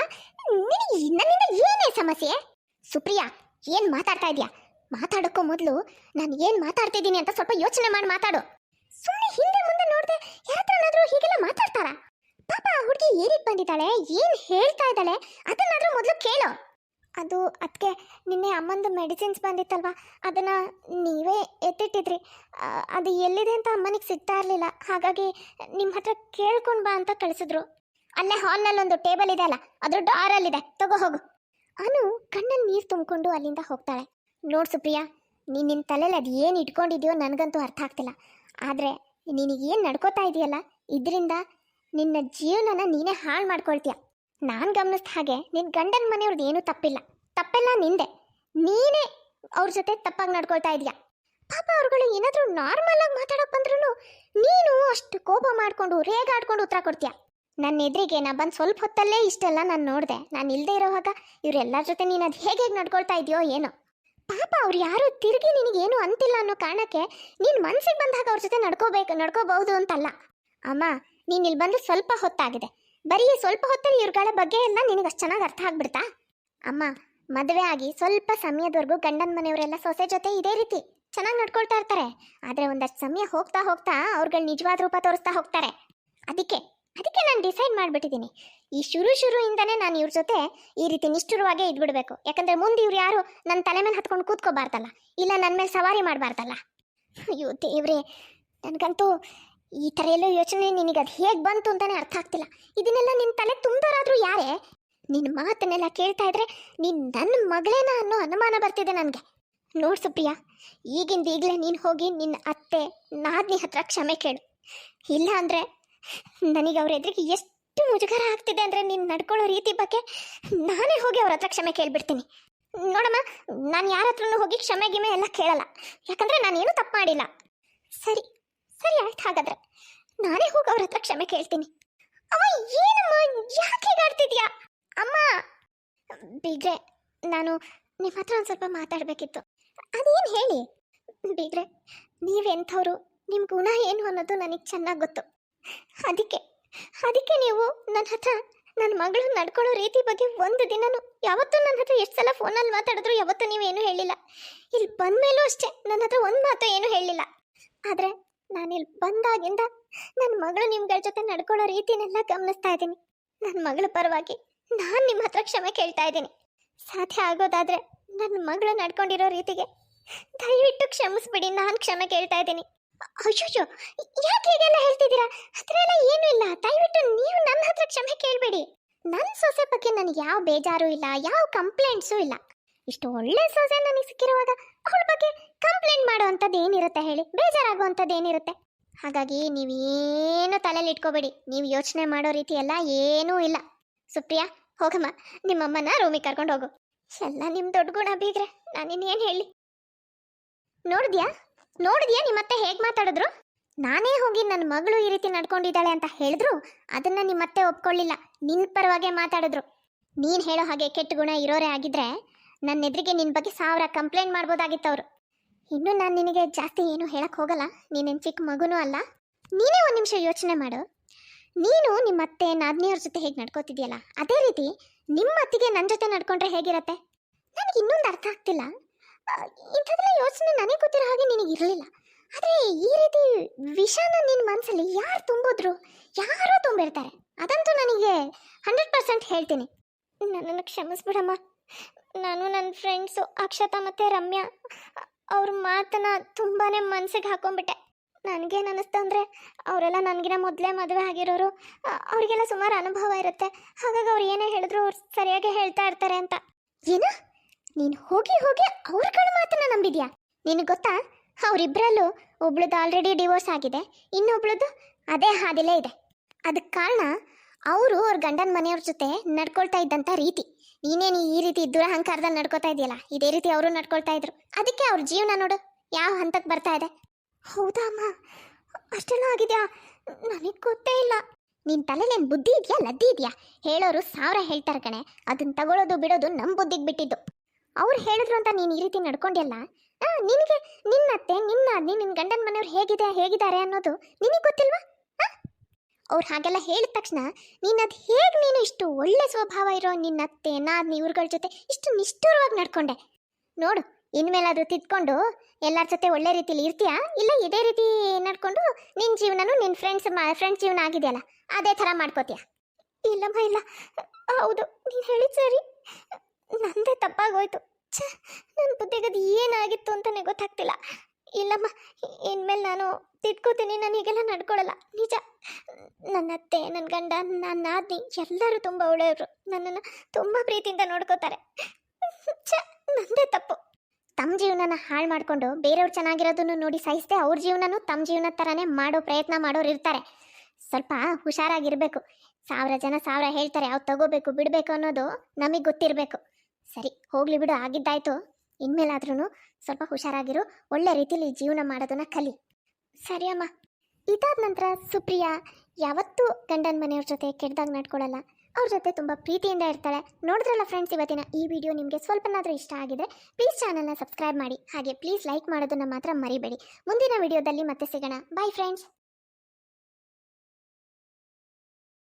ನಿನಗೆ ನನ್ನಿಂದ ಏನೇ ಸಮಸ್ಯೆ? ಸುಪ್ರಿಯಾ, ಏನು ಮಾತಾಡ್ತಾ ಇದೀಯಾ? ಮಾತಾಡೋಕ್ಕೂ ಮೊದಲು ನಾನು ಏನು ಮಾತಾಡ್ತಿದ್ದೀನಿ ಅಂತ ಸ್ವಲ್ಪ ಯೋಚನೆ ಮಾಡಿ ಮಾತಾಡು. ಸುಮ್ಮನೆ ಹಿಂದೆ ಮುಂದೆ ನೋಡದೆ ಯಾರತ್ರನಾದರೂ ಹೀಗೆಲ್ಲ ಮಾತಾಡ್ತಾರಾ? ಪಾಪ ಹುಡುಗಿ ಏನಿಗೆ ಬಂದಿದ್ದಾಳೆ, ಏನು ಹೇಳ್ತಾ ಇದ್ದಾಳೆ? ಅದನ್ನಾದ್ರೂ ಮೊದಲು ಕೇಳು. ಅದು ಅದಕ್ಕೆ ನಿನ್ನೆ ಅಮ್ಮಂದು ಮೆಡಿಸಿನ್ಸ್ ಬಂದಿತ್ತಲ್ವಾ? ಅದನ್ನು ನೀವೇ ಎತ್ತಿಟ್ಟಿದ್ರಿ. ಅದು ಎಲ್ಲಿದೆ ಅಂತ ಅಮ್ಮನಿಗೆ ಸಿಗ್ತಾ ಇರಲಿಲ್ಲ. ಹಾಗಾಗಿ ನಿಮ್ಮ ಹತ್ರ ಕೇಳ್ಕೊಂಡು ಬಾ ಅಂತ ಕಳಿಸಿದ್ರು. ಅಲ್ಲೇ ಹಾಲ್ನಲ್ಲಿ ಒಂದು ಟೇಬಲ್ ಇದೆ ಅಲ್ಲ, ಅದ್ರ ಡಾರಲ್ಲಿದೆ ತಗೋ ಹೋಗು. ಅನು ಕಣ್ಣಲ್ಲಿ ನೀರು ತುಂಬಿಕೊಂಡು ಅಲ್ಲಿಂದ ಹೋಗ್ತಾಳೆ. ನೋಡು ಸುಪ್ರಿಯಾ, ನೀನು ನಿನ್ನ ತಲೆಯಲ್ಲಿ ಅದು ಏನು ಇಟ್ಕೊಂಡಿದ್ಯೋ ನನಗಂತೂ ಅರ್ಥ ಆಗ್ತಿಲ್ಲ. ಆದರೆ ನಿನಗೇನು ನಡ್ಕೋತಾ ಇದೆಯಲ್ಲ? ಇದರಿಂದ ನಿನ್ನ ಜೀವನನ ನೀನೇ ಹಾಳು ಮಾಡ್ಕೊಳ್ತೀಯ. ನಾನು ಗಮನಿಸಿದ ಹಾಗೆ ನಿನ್ನ ಗಂಡನ ಮನೆಯವ್ರದ್ದು ಏನೂ ತಪ್ಪಿಲ್ಲ. ತಪ್ಪೆಲ್ಲ ನಿಂದೆ. ನೀನೇ ಅವ್ರ ಜೊತೆ ತಪ್ಪಾಗಿ ನಡ್ಕೊಳ್ತಾ ಇದೀಯಾ? ಪಾಪ ಅವ್ರುಗಳು ಏನಾದರೂ ನಾರ್ಮಲ್ ಆಗಿ ಮಾತಾಡೋಕೆ ಬಂದ್ರೂ ನೀನು ಅಷ್ಟು ಕೋಪ ಮಾಡಿಕೊಂಡು ರೇಗಾಡ್ಕೊಂಡು ಉತ್ತರ ಕೊಡ್ತೀಯ? ನನ್ನ ಎದುರಿಗೆ ನಾ ಬಂದು ಸ್ವಲ್ಪ ಹೊತ್ತಲ್ಲೇ ಇಷ್ಟೆಲ್ಲ ನಾನು ನೋಡಿದೆ. ನಾನು ಇಲ್ಲದೆ ಇರೋವಾಗ ಇವರೆಲ್ಲರ ಜೊತೆ ನೀನು ಅದು ಹೇಗೆ ಹೇಗೆ ನಡ್ಕೊಳ್ತಾ ಇದೆಯೋ ಏನೋ? ಪಾಪ ಅವ್ರು ಯಾರು ತಿರುಗಿ ನಿನಗೇನು ಅಂತಿಲ್ಲ ಅನ್ನೋ ಕಾರಣಕ್ಕೆ ನೀನು ಮನಸ್ಸಿಗೆ ಬಂದಾಗ ಅವ್ರ ಜೊತೆ ನಡ್ಕೋಬೇಕು ನಡ್ಕೋಬಹುದು ಅಂತಲ್ಲ. ಅಮ್ಮ, ನೀನು ಇಲ್ಲಿ ಬಂದು ಸ್ವಲ್ಪ ಹೊತ್ತಾಗಿದೆ. ಬರೀ ಸ್ವಲ್ಪ ಹೊತ್ತಲ್ಲಿ ಇವ್ರಗಳ ಬಗ್ಗೆ ಎಲ್ಲ ನಿನಗೆ ಅಷ್ಟು ಚೆನ್ನಾಗಿ ಅರ್ಥ ಆಗ್ಬಿಡ್ತಾ? ಅಮ್ಮ, ಮದುವೆ ಆಗಿ ಸ್ವಲ್ಪ ಸಮಯದವರೆಗೂ ಗಂಡನ ಮನೆಯವರೆಲ್ಲ ಸೊಸೆ ಜೊತೆ ಇದೇ ರೀತಿ. ಚೆನ್ನಾಗಿ ನಡ್ಕೊಳ್ತಾ ಇರ್ತಾರೆ. ಆದರೆ ಒಂದಷ್ಟು ಸಮಯ ಹೋಗ್ತಾ ಹೋಗ್ತಾ ಅವ್ರುಗಳ ನಿಜವಾದ ರೂಪ ತೋರಿಸ್ತಾ ಹೋಗ್ತಾರೆ. ಅದಕ್ಕೆ ಅದಕ್ಕೆ ನಾನು ಡಿಸೈಡ್ ಮಾಡಿಬಿಟ್ಟಿದ್ದೀನಿ. ಈ ಶುರು ಶುರುಯಿಂದನೇ ನಾನು ಇವ್ರ ಜೊತೆ ಈ ರೀತಿ ನಿಷ್ಠುರವಾಗೇ ಇದ್ಬಿಡ್ಬೇಕು. ಯಾಕಂದ್ರೆ ಮುಂದೆ ಇವ್ರು ಯಾರು ನನ್ನ ತಲೆ ಮೇಲೆ ಹತ್ಕೊಂಡು ಕೂತ್ಕೋಬಾರ್ದಲ್ಲ. ಇಲ್ಲ ನನ್ನ ಮೇಲೆ ಸವಾರಿ ಮಾಡಬಾರ್ದಲ್ಲ. ಅಯ್ಯೋ ದೇವ್ರೆ, ನನಗಂತೂ ಈ ಥರ ಎಲ್ಲ ಯೋಚನೆ ನಿನಗೆ ಅದು ಹೇಗೆ ಬಂತು ಅಂತಾನೆ ಅರ್ಥ ಆಗ್ತಿಲ್ಲ. ಇದನ್ನೆಲ್ಲ ನಿನ್ನ ತಲೆ ತುಂಬೋರಾದರೂ ಯಾರೇ? ನಿನ್ನ ಮಾತನ್ನೆಲ್ಲ ಕೇಳ್ತಾ ಇದ್ರೆ ನೀನು ನನ್ನ ಮಗಳೇನ ಅನ್ನೋ ಅನುಮಾನ ಬರ್ತಿದೆ ನನಗೆ. ನೋಡು ಸುಪ್ರಿಯಾ, ಈಗಿಂದ ಈಗಲೇ ನೀನು ಹೋಗಿ ನಿನ್ನ ಅತ್ತೆ, ನಾದ್ನಿ ಹತ್ರ ಕ್ಷಮೆ ಕೇಳು. ಇಲ್ಲ ಅಂದರೆ ನನಗೆ ಅವ್ರ ಎದುರಿಗೆ ಎಷ್ಟು ಮುಜುಗರ ಆಗ್ತಿದೆ ಅಂದರೆ ನೀನು ನಡ್ಕೊಳ್ಳೋ ರೀತಿ ಬಗ್ಗೆ ನಾನೇ ಹೋಗಿ ಅವ್ರ ಹತ್ರ ಕ್ಷಮೆ ಕೇಳಿಬಿಡ್ತೀನಿ. ನೋಡಮ್ಮ, ನಾನು ಯಾರ ಹತ್ರನೂ ಹೋಗಿ ಕ್ಷಮೆ ಗಿಮೆ ಎಲ್ಲ ಕೇಳಲ್ಲ. ಯಾಕಂದ್ರೆ ನಾನೇನು ತಪ್ಪು ಮಾಡಿಲ್ಲ. ಸರಿ ಸರಿ ಆಯ್ತು, ಹಾಗಾದ್ರೆ. ನಾನೇ ಹೋಗಿ ಅವ್ರ ಹತ್ರ ಕ್ಷಮೆ ಕೇಳ್ತೀನಿ. ಅಮ್ಮ, ಏನಮ್ಮ? ಯಾಕೆ ಆಡ್ತಿದ್ಯಾ? ಅಮ್ಮ! ಬೀಗ್ರೆ ನಾನು ನಿಮ್ಮ ಹತ್ರ ಒಂದು ಸ್ವಲ್ಪ ಮಾತಾಡಬೇಕಿತ್ತು. ಅದೇನು ಹೇಳಿ? ಬೀಗ್ರೆ ನೀವೆಂಥವ್ರು? ನಿಮ್ಮ ಗುಣ ಏನು ಅನ್ನೋದು ನನಗೆ ಚೆನ್ನಾಗಿ ಗೊತ್ತು. ಅದಕ್ಕೆ ಅದಕ್ಕೆ ನೀವು ನನ್ನ ಹತ್ರ ನನ್ನ ಮಗಳು ನಡ್ಕೊಳ್ಳೋ ರೀತಿ ಬಗ್ಗೆ ಒಂದು ದಿನನೂ ಯಾವತ್ತೂ ನನ್ನ ಹತ್ರ ಎಷ್ಟು ಸಲ ಫೋನಲ್ಲಿ ಮಾತಾಡಿದ್ರು ಯಾವತ್ತೂ ನೀವೇನು ಹೇಳಿಲ್ಲ. ಇಲ್ಲಿ ಬಂದಮೇಲೂ ಅಷ್ಟೇ ನನ್ನ ಹತ್ರ ಒಂದು ಮಾತು ಏನು ಹೇಳಿಲ್ಲ. ಆದರೆ ನಾನು ಇಲ್ಲಿ ಬಂದಾಗಿಂದ ನನ್ನ ಮಗಳು ನಿಮ್ಗಳ ಜೊತೆ ನಡ್ಕೊಳ್ಳೋ ರೀತಿನೆಲ್ಲ ಗಮನಿಸ್ತಾ ಇದ್ದೀನಿ. ನನ್ನ ಮಗಳ ಪರವಾಗಿ ನಾನು ನಿಮ್ಮ ಹತ್ರ ಕ್ಷಮೆ ಕೇಳ್ತಾ ಇದ್ದೀನಿ. ಸಾಧ್ಯ ಆಗೋದಾದ್ರೆ ನನ್ನ ಮಗಳು ನಡ್ಕೊಂಡಿರೋ ರೀತಿಗೆ ದಯವಿಟ್ಟು ಕ್ಷಮಿಸ್ಬಿಡಿ, ನಾನು ಕ್ಷಮೆ ಕೇಳ್ತಾ ಇದ್ದೀನಿ. ಅಯ್ಯೋ ಯಾಕೆ ಹೀಗೆಲ್ಲ ಹೇಳ್ತಿದ್ದೀರಾ? ಹತ್ರ ಏನೂ ಇಲ್ಲ. ದಯವಿಟ್ಟು ನೀವು ನನ್ನ ಹತ್ರ ಕ್ಷಮೆ ಕೇಳಬೇಡಿ. ನನ್ನ ಸೊಸೆ ಬಗ್ಗೆ ನನಗೆ ಯಾವ ಬೇಜಾರು ಇಲ್ಲ, ಯಾವ ಕಂಪ್ಲೇಂಟ್ಸು ಇಲ್ಲ. ಇಷ್ಟು ಒಳ್ಳೆ ಸೊಸೆ ನನಗೆ ಸಿಕ್ಕಿರುವಾಗ ಅವಳ ಬಗ್ಗೆ ಕಂಪ್ಲೇಂಟ್ ಮಾಡುವಂಥದ್ದು ಏನಿರುತ್ತೆ ಹೇಳಿ? ಬೇಜಾರಾಗುವಂಥದ್ದು ಏನಿರುತ್ತೆ ಹಾಗಾಗಿ ನೀವೇನು ತಲೆಯಲ್ಲಿ ಇಟ್ಕೋಬೇಡಿ. ನೀವು ಯೋಚನೆ ಮಾಡೋ ರೀತಿ ಎಲ್ಲ ಏನೂ ಇಲ್ಲ. ಸುಪ್ರಿಯಾ, ಹೋಗಮ್ಮ. ನಿಮ್ಮಮ್ಮನ ರೂಮಿಗೆ ಕರ್ಕೊಂಡು ಹೋಗು. ಎಲ್ಲ ನಿಮ್ಮ ದೊಡ್ಡ ಗುಣ ಬೀಗ್ರೆ. ನಾನಿನ್ನೇನು ಹೇಳಿ? ನೋಡಿದ್ಯಾ? ನೋಡಿದ್ಯಾ ನಿಮ್ಮತ್ತೆ ಹೇಗೆ ಮಾತಾಡಿದ್ರು? ನಾನೇ ಹೋಗಿ ನನ್ನ ಮಗಳು ಈ ರೀತಿ ನಡ್ಕೊಂಡಿದ್ದಾಳೆ ಅಂತ ಹೇಳಿದ್ರು? ಅದನ್ನ ನಿಮ್ಮತ್ತೆ ಒಪ್ಕೊಳ್ಳಿಲ್ಲ. ನಿನ್ನ ಪರವಾಗೆ ಮಾತಾಡಿದ್ರು. ನೀನು ಹೇಳೋ ಹಾಗೆ ಕೆಟ್ಟ ಗುಣ ಇರೋರೇ ಆಗಿದ್ರೆ ನನ್ನ ಎದುರಿಗೆ ನಿನ್ನ ಬಗ್ಗೆ ಸಾವಿರ ಕಂಪ್ಲೇಂಟ್ ಮಾಡ್ಬೋದಾಗಿತ್ತು ಅವರು ಇನ್ನು ನಾನು ನಿನಗೆ ಜಾಸ್ತಿ ಏನು ಹೇಳಕ್ ಹೋಗಲ್ಲ. ನೀನೇನು ಚಿಕ್ಕ ಮಗುನೂ ಅಲ್ಲ. ನೀನೇ ಒಂದು ನಿಮಿಷ ಯೋಚನೆ ಮಾಡು. ನೀನು ನಿಮ್ಮ ಅತ್ತೆ ನಾದ್ನಿಯವ್ರ ಜೊತೆ ಹೇಗೆ ನಡ್ಕೋತಿದ್ಯಲ್ಲ? ಅದೇ ರೀತಿ ನಿಮ್ಮ ಅತ್ತಿಗೆ ನನ್ನ ಜೊತೆ ನಡ್ಕೊಂಡ್ರೆ ಹೇಗಿರತ್ತೆ? ನನಗೆ ಇನ್ನೊಂದು ಅರ್ಥ ಆಗ್ತಿಲ್ಲ. ಇಂಥದ್ದೆಲ್ಲ ಯೋಚನೆ ನನಗೆ ಗೊತ್ತಿರೋ ಹಾಗೆ ನಿನಗೆ ಇರಲಿಲ್ಲ. ಆದರೆ ಈ ರೀತಿ ವಿಷಾನ ನಿನ್ನ ಮನಸ್ಸಲ್ಲಿ ಯಾರು ತುಂಬಿದ್ರು, ಯಾರೋ ತುಂಬಿರ್ತಾರೆ. ಅದಂತೂ ನನಗೆ ಹಂಡ್ರೆಡ್ ಪರ್ಸೆಂಟ್ ಹೇಳ್ತೀನಿ. ನನ್ನನ್ನು ಕ್ಷಮಿಸ್ಬಿಡಮ್ಮ. ನಾನು ನನ್ನ ಫ್ರೆಂಡ್ಸು ಅಕ್ಷತಾ ಮತ್ತು ರಮ್ಯಾ, ಅವ್ರ ಮಾತನ್ನ ತುಂಬಾ ಮನಸ್ಸಿಗೆ ಹಾಕೊಂಡ್ಬಿಟ್ಟೆ ನನಗೇನು ಅನ್ನಿಸ್ತು ಅಂದರೆ, ಅವರೆಲ್ಲ ನನಗಿನ ಮೊದಲೇ ಮದುವೆ ಆಗಿರೋರು, ಅವರಿಗೆಲ್ಲ ಸುಮಾರು ಅನುಭವ ಇರುತ್ತೆ. ಹಾಗಾಗಿ ಅವ್ರು ಏನೇ ಹೇಳಿದ್ರು ಅವ್ರು ಸರಿಯಾಗಿ ಹೇಳ್ತಾ ಇರ್ತಾರೆ ಅಂತ. ಏನು? ನೀನು ಹೋಗಿ ಹೋಗಿ ಅವ್ರಗಳ ಮಾತನ್ನ ನಂಬಿದ್ಯಾ? ನಿನಗೆ ಗೊತ್ತಾ? ಅವರಿಬ್ಬರಲ್ಲೂ ಒಬ್ಳದ್ದು ಆಲ್ರೆಡಿ ಡಿವೋರ್ಸ್ ಆಗಿದೆ, ಇನ್ನೊಬ್ಳದ್ದು ಅದೇ ಹಾದಿಲೇ ಇದೆ. ಅದಕ್ಕೆ ಕಾರಣ, ಅವರು ಅವ್ರ ಗಂಡನ ಮನೆಯವ್ರ ಜೊತೆ ನಡ್ಕೊಳ್ತಾ ಇದ್ದಂಥ ರೀತಿ. ನೀನೇನು ಈ ರೀತಿ ದುರಹಂಕಾರದಲ್ಲಿ ನಡ್ಕೋತಾ ಇದೆಯಲ್ಲ? ಇದೇ ರೀತಿ ಅವರು ನಡ್ಕೊಳ್ತಾ ಇದ್ರು. ಅದಕ್ಕೆ ಅವ್ರ ಜೀವನ ನೋಡು. ಯಾವ ಹಂತಕ್ಕೆ ಬರ್ತಾ ಇದೆ? ಹೌದಾ ಅಮ್ಮ? ಅಷ್ಟೆಲ್ಲ ಆಗಿದ್ಯಾ? ನನಗೆ ಗೊತ್ತೇ ಇಲ್ಲ. ನಿನ್ನ ತಲೆಲೇನು ಬುದ್ಧಿ ಇದೆಯಾ ಲದ್ದಿ ಇದೆಯಾ? ಹೇಳೋರು ಸಾವಿರ ಹೇಳ್ತಾರೆ ಕಣೆ. ಅದನ್ನ ತಗೊಳ್ಳೋದು ಬಿಡೋದು ನಮ್ಮ ಬುದ್ಧಿಗೆ ಬಿಟ್ಟಿದ್ದು. ಅವ್ರು ಹೇಳಿದ್ರು ಅಂತ ನೀನು ಈ ರೀತಿ ನಡ್ಕೊಂಡಿಯಲ್ಲ? ಆ, ನಿನಗೆ ನಿನ್ನತ್ತೆ ನಿನ್ನ ನಿನ್ನ ಗಂಡನ ಮನೆಯವ್ರು ಹೇಗಿದೆ ಹೇಗಿದ್ದಾರೆ ಅನ್ನೋದು ನಿನಗೆ ಗೊತ್ತಿಲ್ವಾ? ಅವ್ರು ಹಾಗೆಲ್ಲ ಹೇಳಿದ ತಕ್ಷಣ ನೀನು ಅದು ಹೇಗೆ ನೀನು ಇಷ್ಟು ಒಳ್ಳೆ ಸ್ವಭಾವ ಇರೋ ನಿನ್ನ ಅತ್ತೆ ನಾನು ಇವ್ರುಗಳ ಜೊತೆ ಇಷ್ಟು ನಿಷ್ಠುರವಾಗಿ ನಡ್ಕೊಂಡೆ? ನೋಡು, ಇನ್ಮೇಲಾದರೂ ತಿದ್ಕೊಂಡು ಎಲ್ಲರ ಜೊತೆ ಒಳ್ಳೆ ರೀತಿಲಿ ಇರ್ತೀಯಾ? ಇಲ್ಲ ಇದೇ ರೀತಿ ನಡ್ಕೊಂಡು ನಿನ್ನ ಜೀವನನು ನಿನ್ನ ಫ್ರೆಂಡ್ಸ್ ಫ್ರೆಂಡ್ಸ್ ಜೀವನ ಆಗಿದೆಯಲ್ಲ, ಅದೇ ಥರ ಮಾಡ್ಕೋತೀಯ? ಇಲ್ಲಮ್ಮ, ಇಲ್ಲ. ಹೌದು, ನೀನು ಹೇಳಿದ ಸರಿ. ನಂದೇ ತಪ್ಪಾಗೋಯ್ತು ಛ ನನ್ನ ಬುದ್ಧಿಗದು ಏನಾಗಿತ್ತು ಅಂತಲೇ ಗೊತ್ತಾಗ್ತಿಲ್ಲ. ಇಲ್ಲಮ್ಮ, ಇನ್ಮೇಲೆ ನಾನು ತಿಟ್ಕೋತೀನಿ ನಾನು ಹೀಗೆಲ್ಲ ನಡ್ಕೊಳ್ಳಲ್ಲ ನಿಜ, ನನ್ನ ಅತ್ತೆ, ನನ್ನ ಗಂಡ, ನನ್ನ ನಾದಿನಿ, ಎಲ್ಲರೂ ತುಂಬ ಒಳ್ಳೆಯವರು. ನನ್ನನ್ನು ತುಂಬ ಪ್ರೀತಿಯಿಂದ ನೋಡ್ಕೋತಾರೆ. ಛ, ನಂದೇ ತಪ್ಪು. ತಮ್ಮ ಜೀವನನ ಹಾಳು ಮಾಡಿಕೊಂಡು ಬೇರೆಯವ್ರು ಚೆನ್ನಾಗಿರೋದನ್ನು ನೋಡಿ ಸಹಿಸದೆ ಅವ್ರ ಜೀವನನೂ ತಮ್ಮ ಜೀವನ ಥರನೇ ಮಾಡೋ ಪ್ರಯತ್ನ ಮಾಡೋರು ಇರ್ತಾರೆ. ಸ್ವಲ್ಪ ಹುಷಾರಾಗಿರಬೇಕು. ಸಾವಿರ ಜನ ಸಾವಿರ ಹೇಳ್ತಾರೆ, ಅವ್ರು ತಗೋಬೇಕು, ಬಿಡಬೇಕು ಅನ್ನೋದು ನಮಗೆ ಗೊತ್ತಿರಬೇಕು. ಸರಿ, ಹೋಗ್ಲಿ ಬಿಡು, ಆಗಿದ್ದಾಯ್ತು. ಇನ್ಮೇಲಾದ್ರೂ ಸ್ವಲ್ಪ ಹುಷಾರಾಗಿರು. ಒಳ್ಳೆ ರೀತಿಲಿ ಜೀವನ ಮಾಡೋದನ್ನ ಕಲಿ. ಸರಿ ಅಮ್ಮ. ಇದಾದ ನಂತರ ಸುಪ್ರಿಯಾ ಯಾವತ್ತೂ ಗಂಡನ ಮನೆಯವ್ರ ಜೊತೆ ಕೆಟ್ಟದಾಗ ನಡ್ಕೊಳ್ಳಲ್ಲ ಅವ್ರ ಜೊತೆ ತುಂಬ ಪ್ರೀತಿಯಿಂದ ಇರ್ತಾಳೆ. ನೋಡಿದ್ರಲ್ಲ ಫ್ರೆಂಡ್ಸ್ ಇವತ್ತಿನ ಈ ವಿಡಿಯೋ ನಿಮಗೆ ಸ್ವಲ್ಪನಾದರೂ ಇಷ್ಟ ಆಗಿದೆ. ಪ್ಲೀಸ್ ಚಾನಲ್ನ ಸಬ್ಸ್ಕ್ರೈಬ್ ಮಾಡಿ. ಹಾಗೆ ಪ್ಲೀಸ್ ಲೈಕ್ ಮಾಡೋದನ್ನು ಮಾತ್ರ ಮರಿಬೇಡಿ. ಮುಂದಿನ ವಿಡಿಯೋದಲ್ಲಿ ಮತ್ತೆ ಸಿಗೋಣ. Bye friends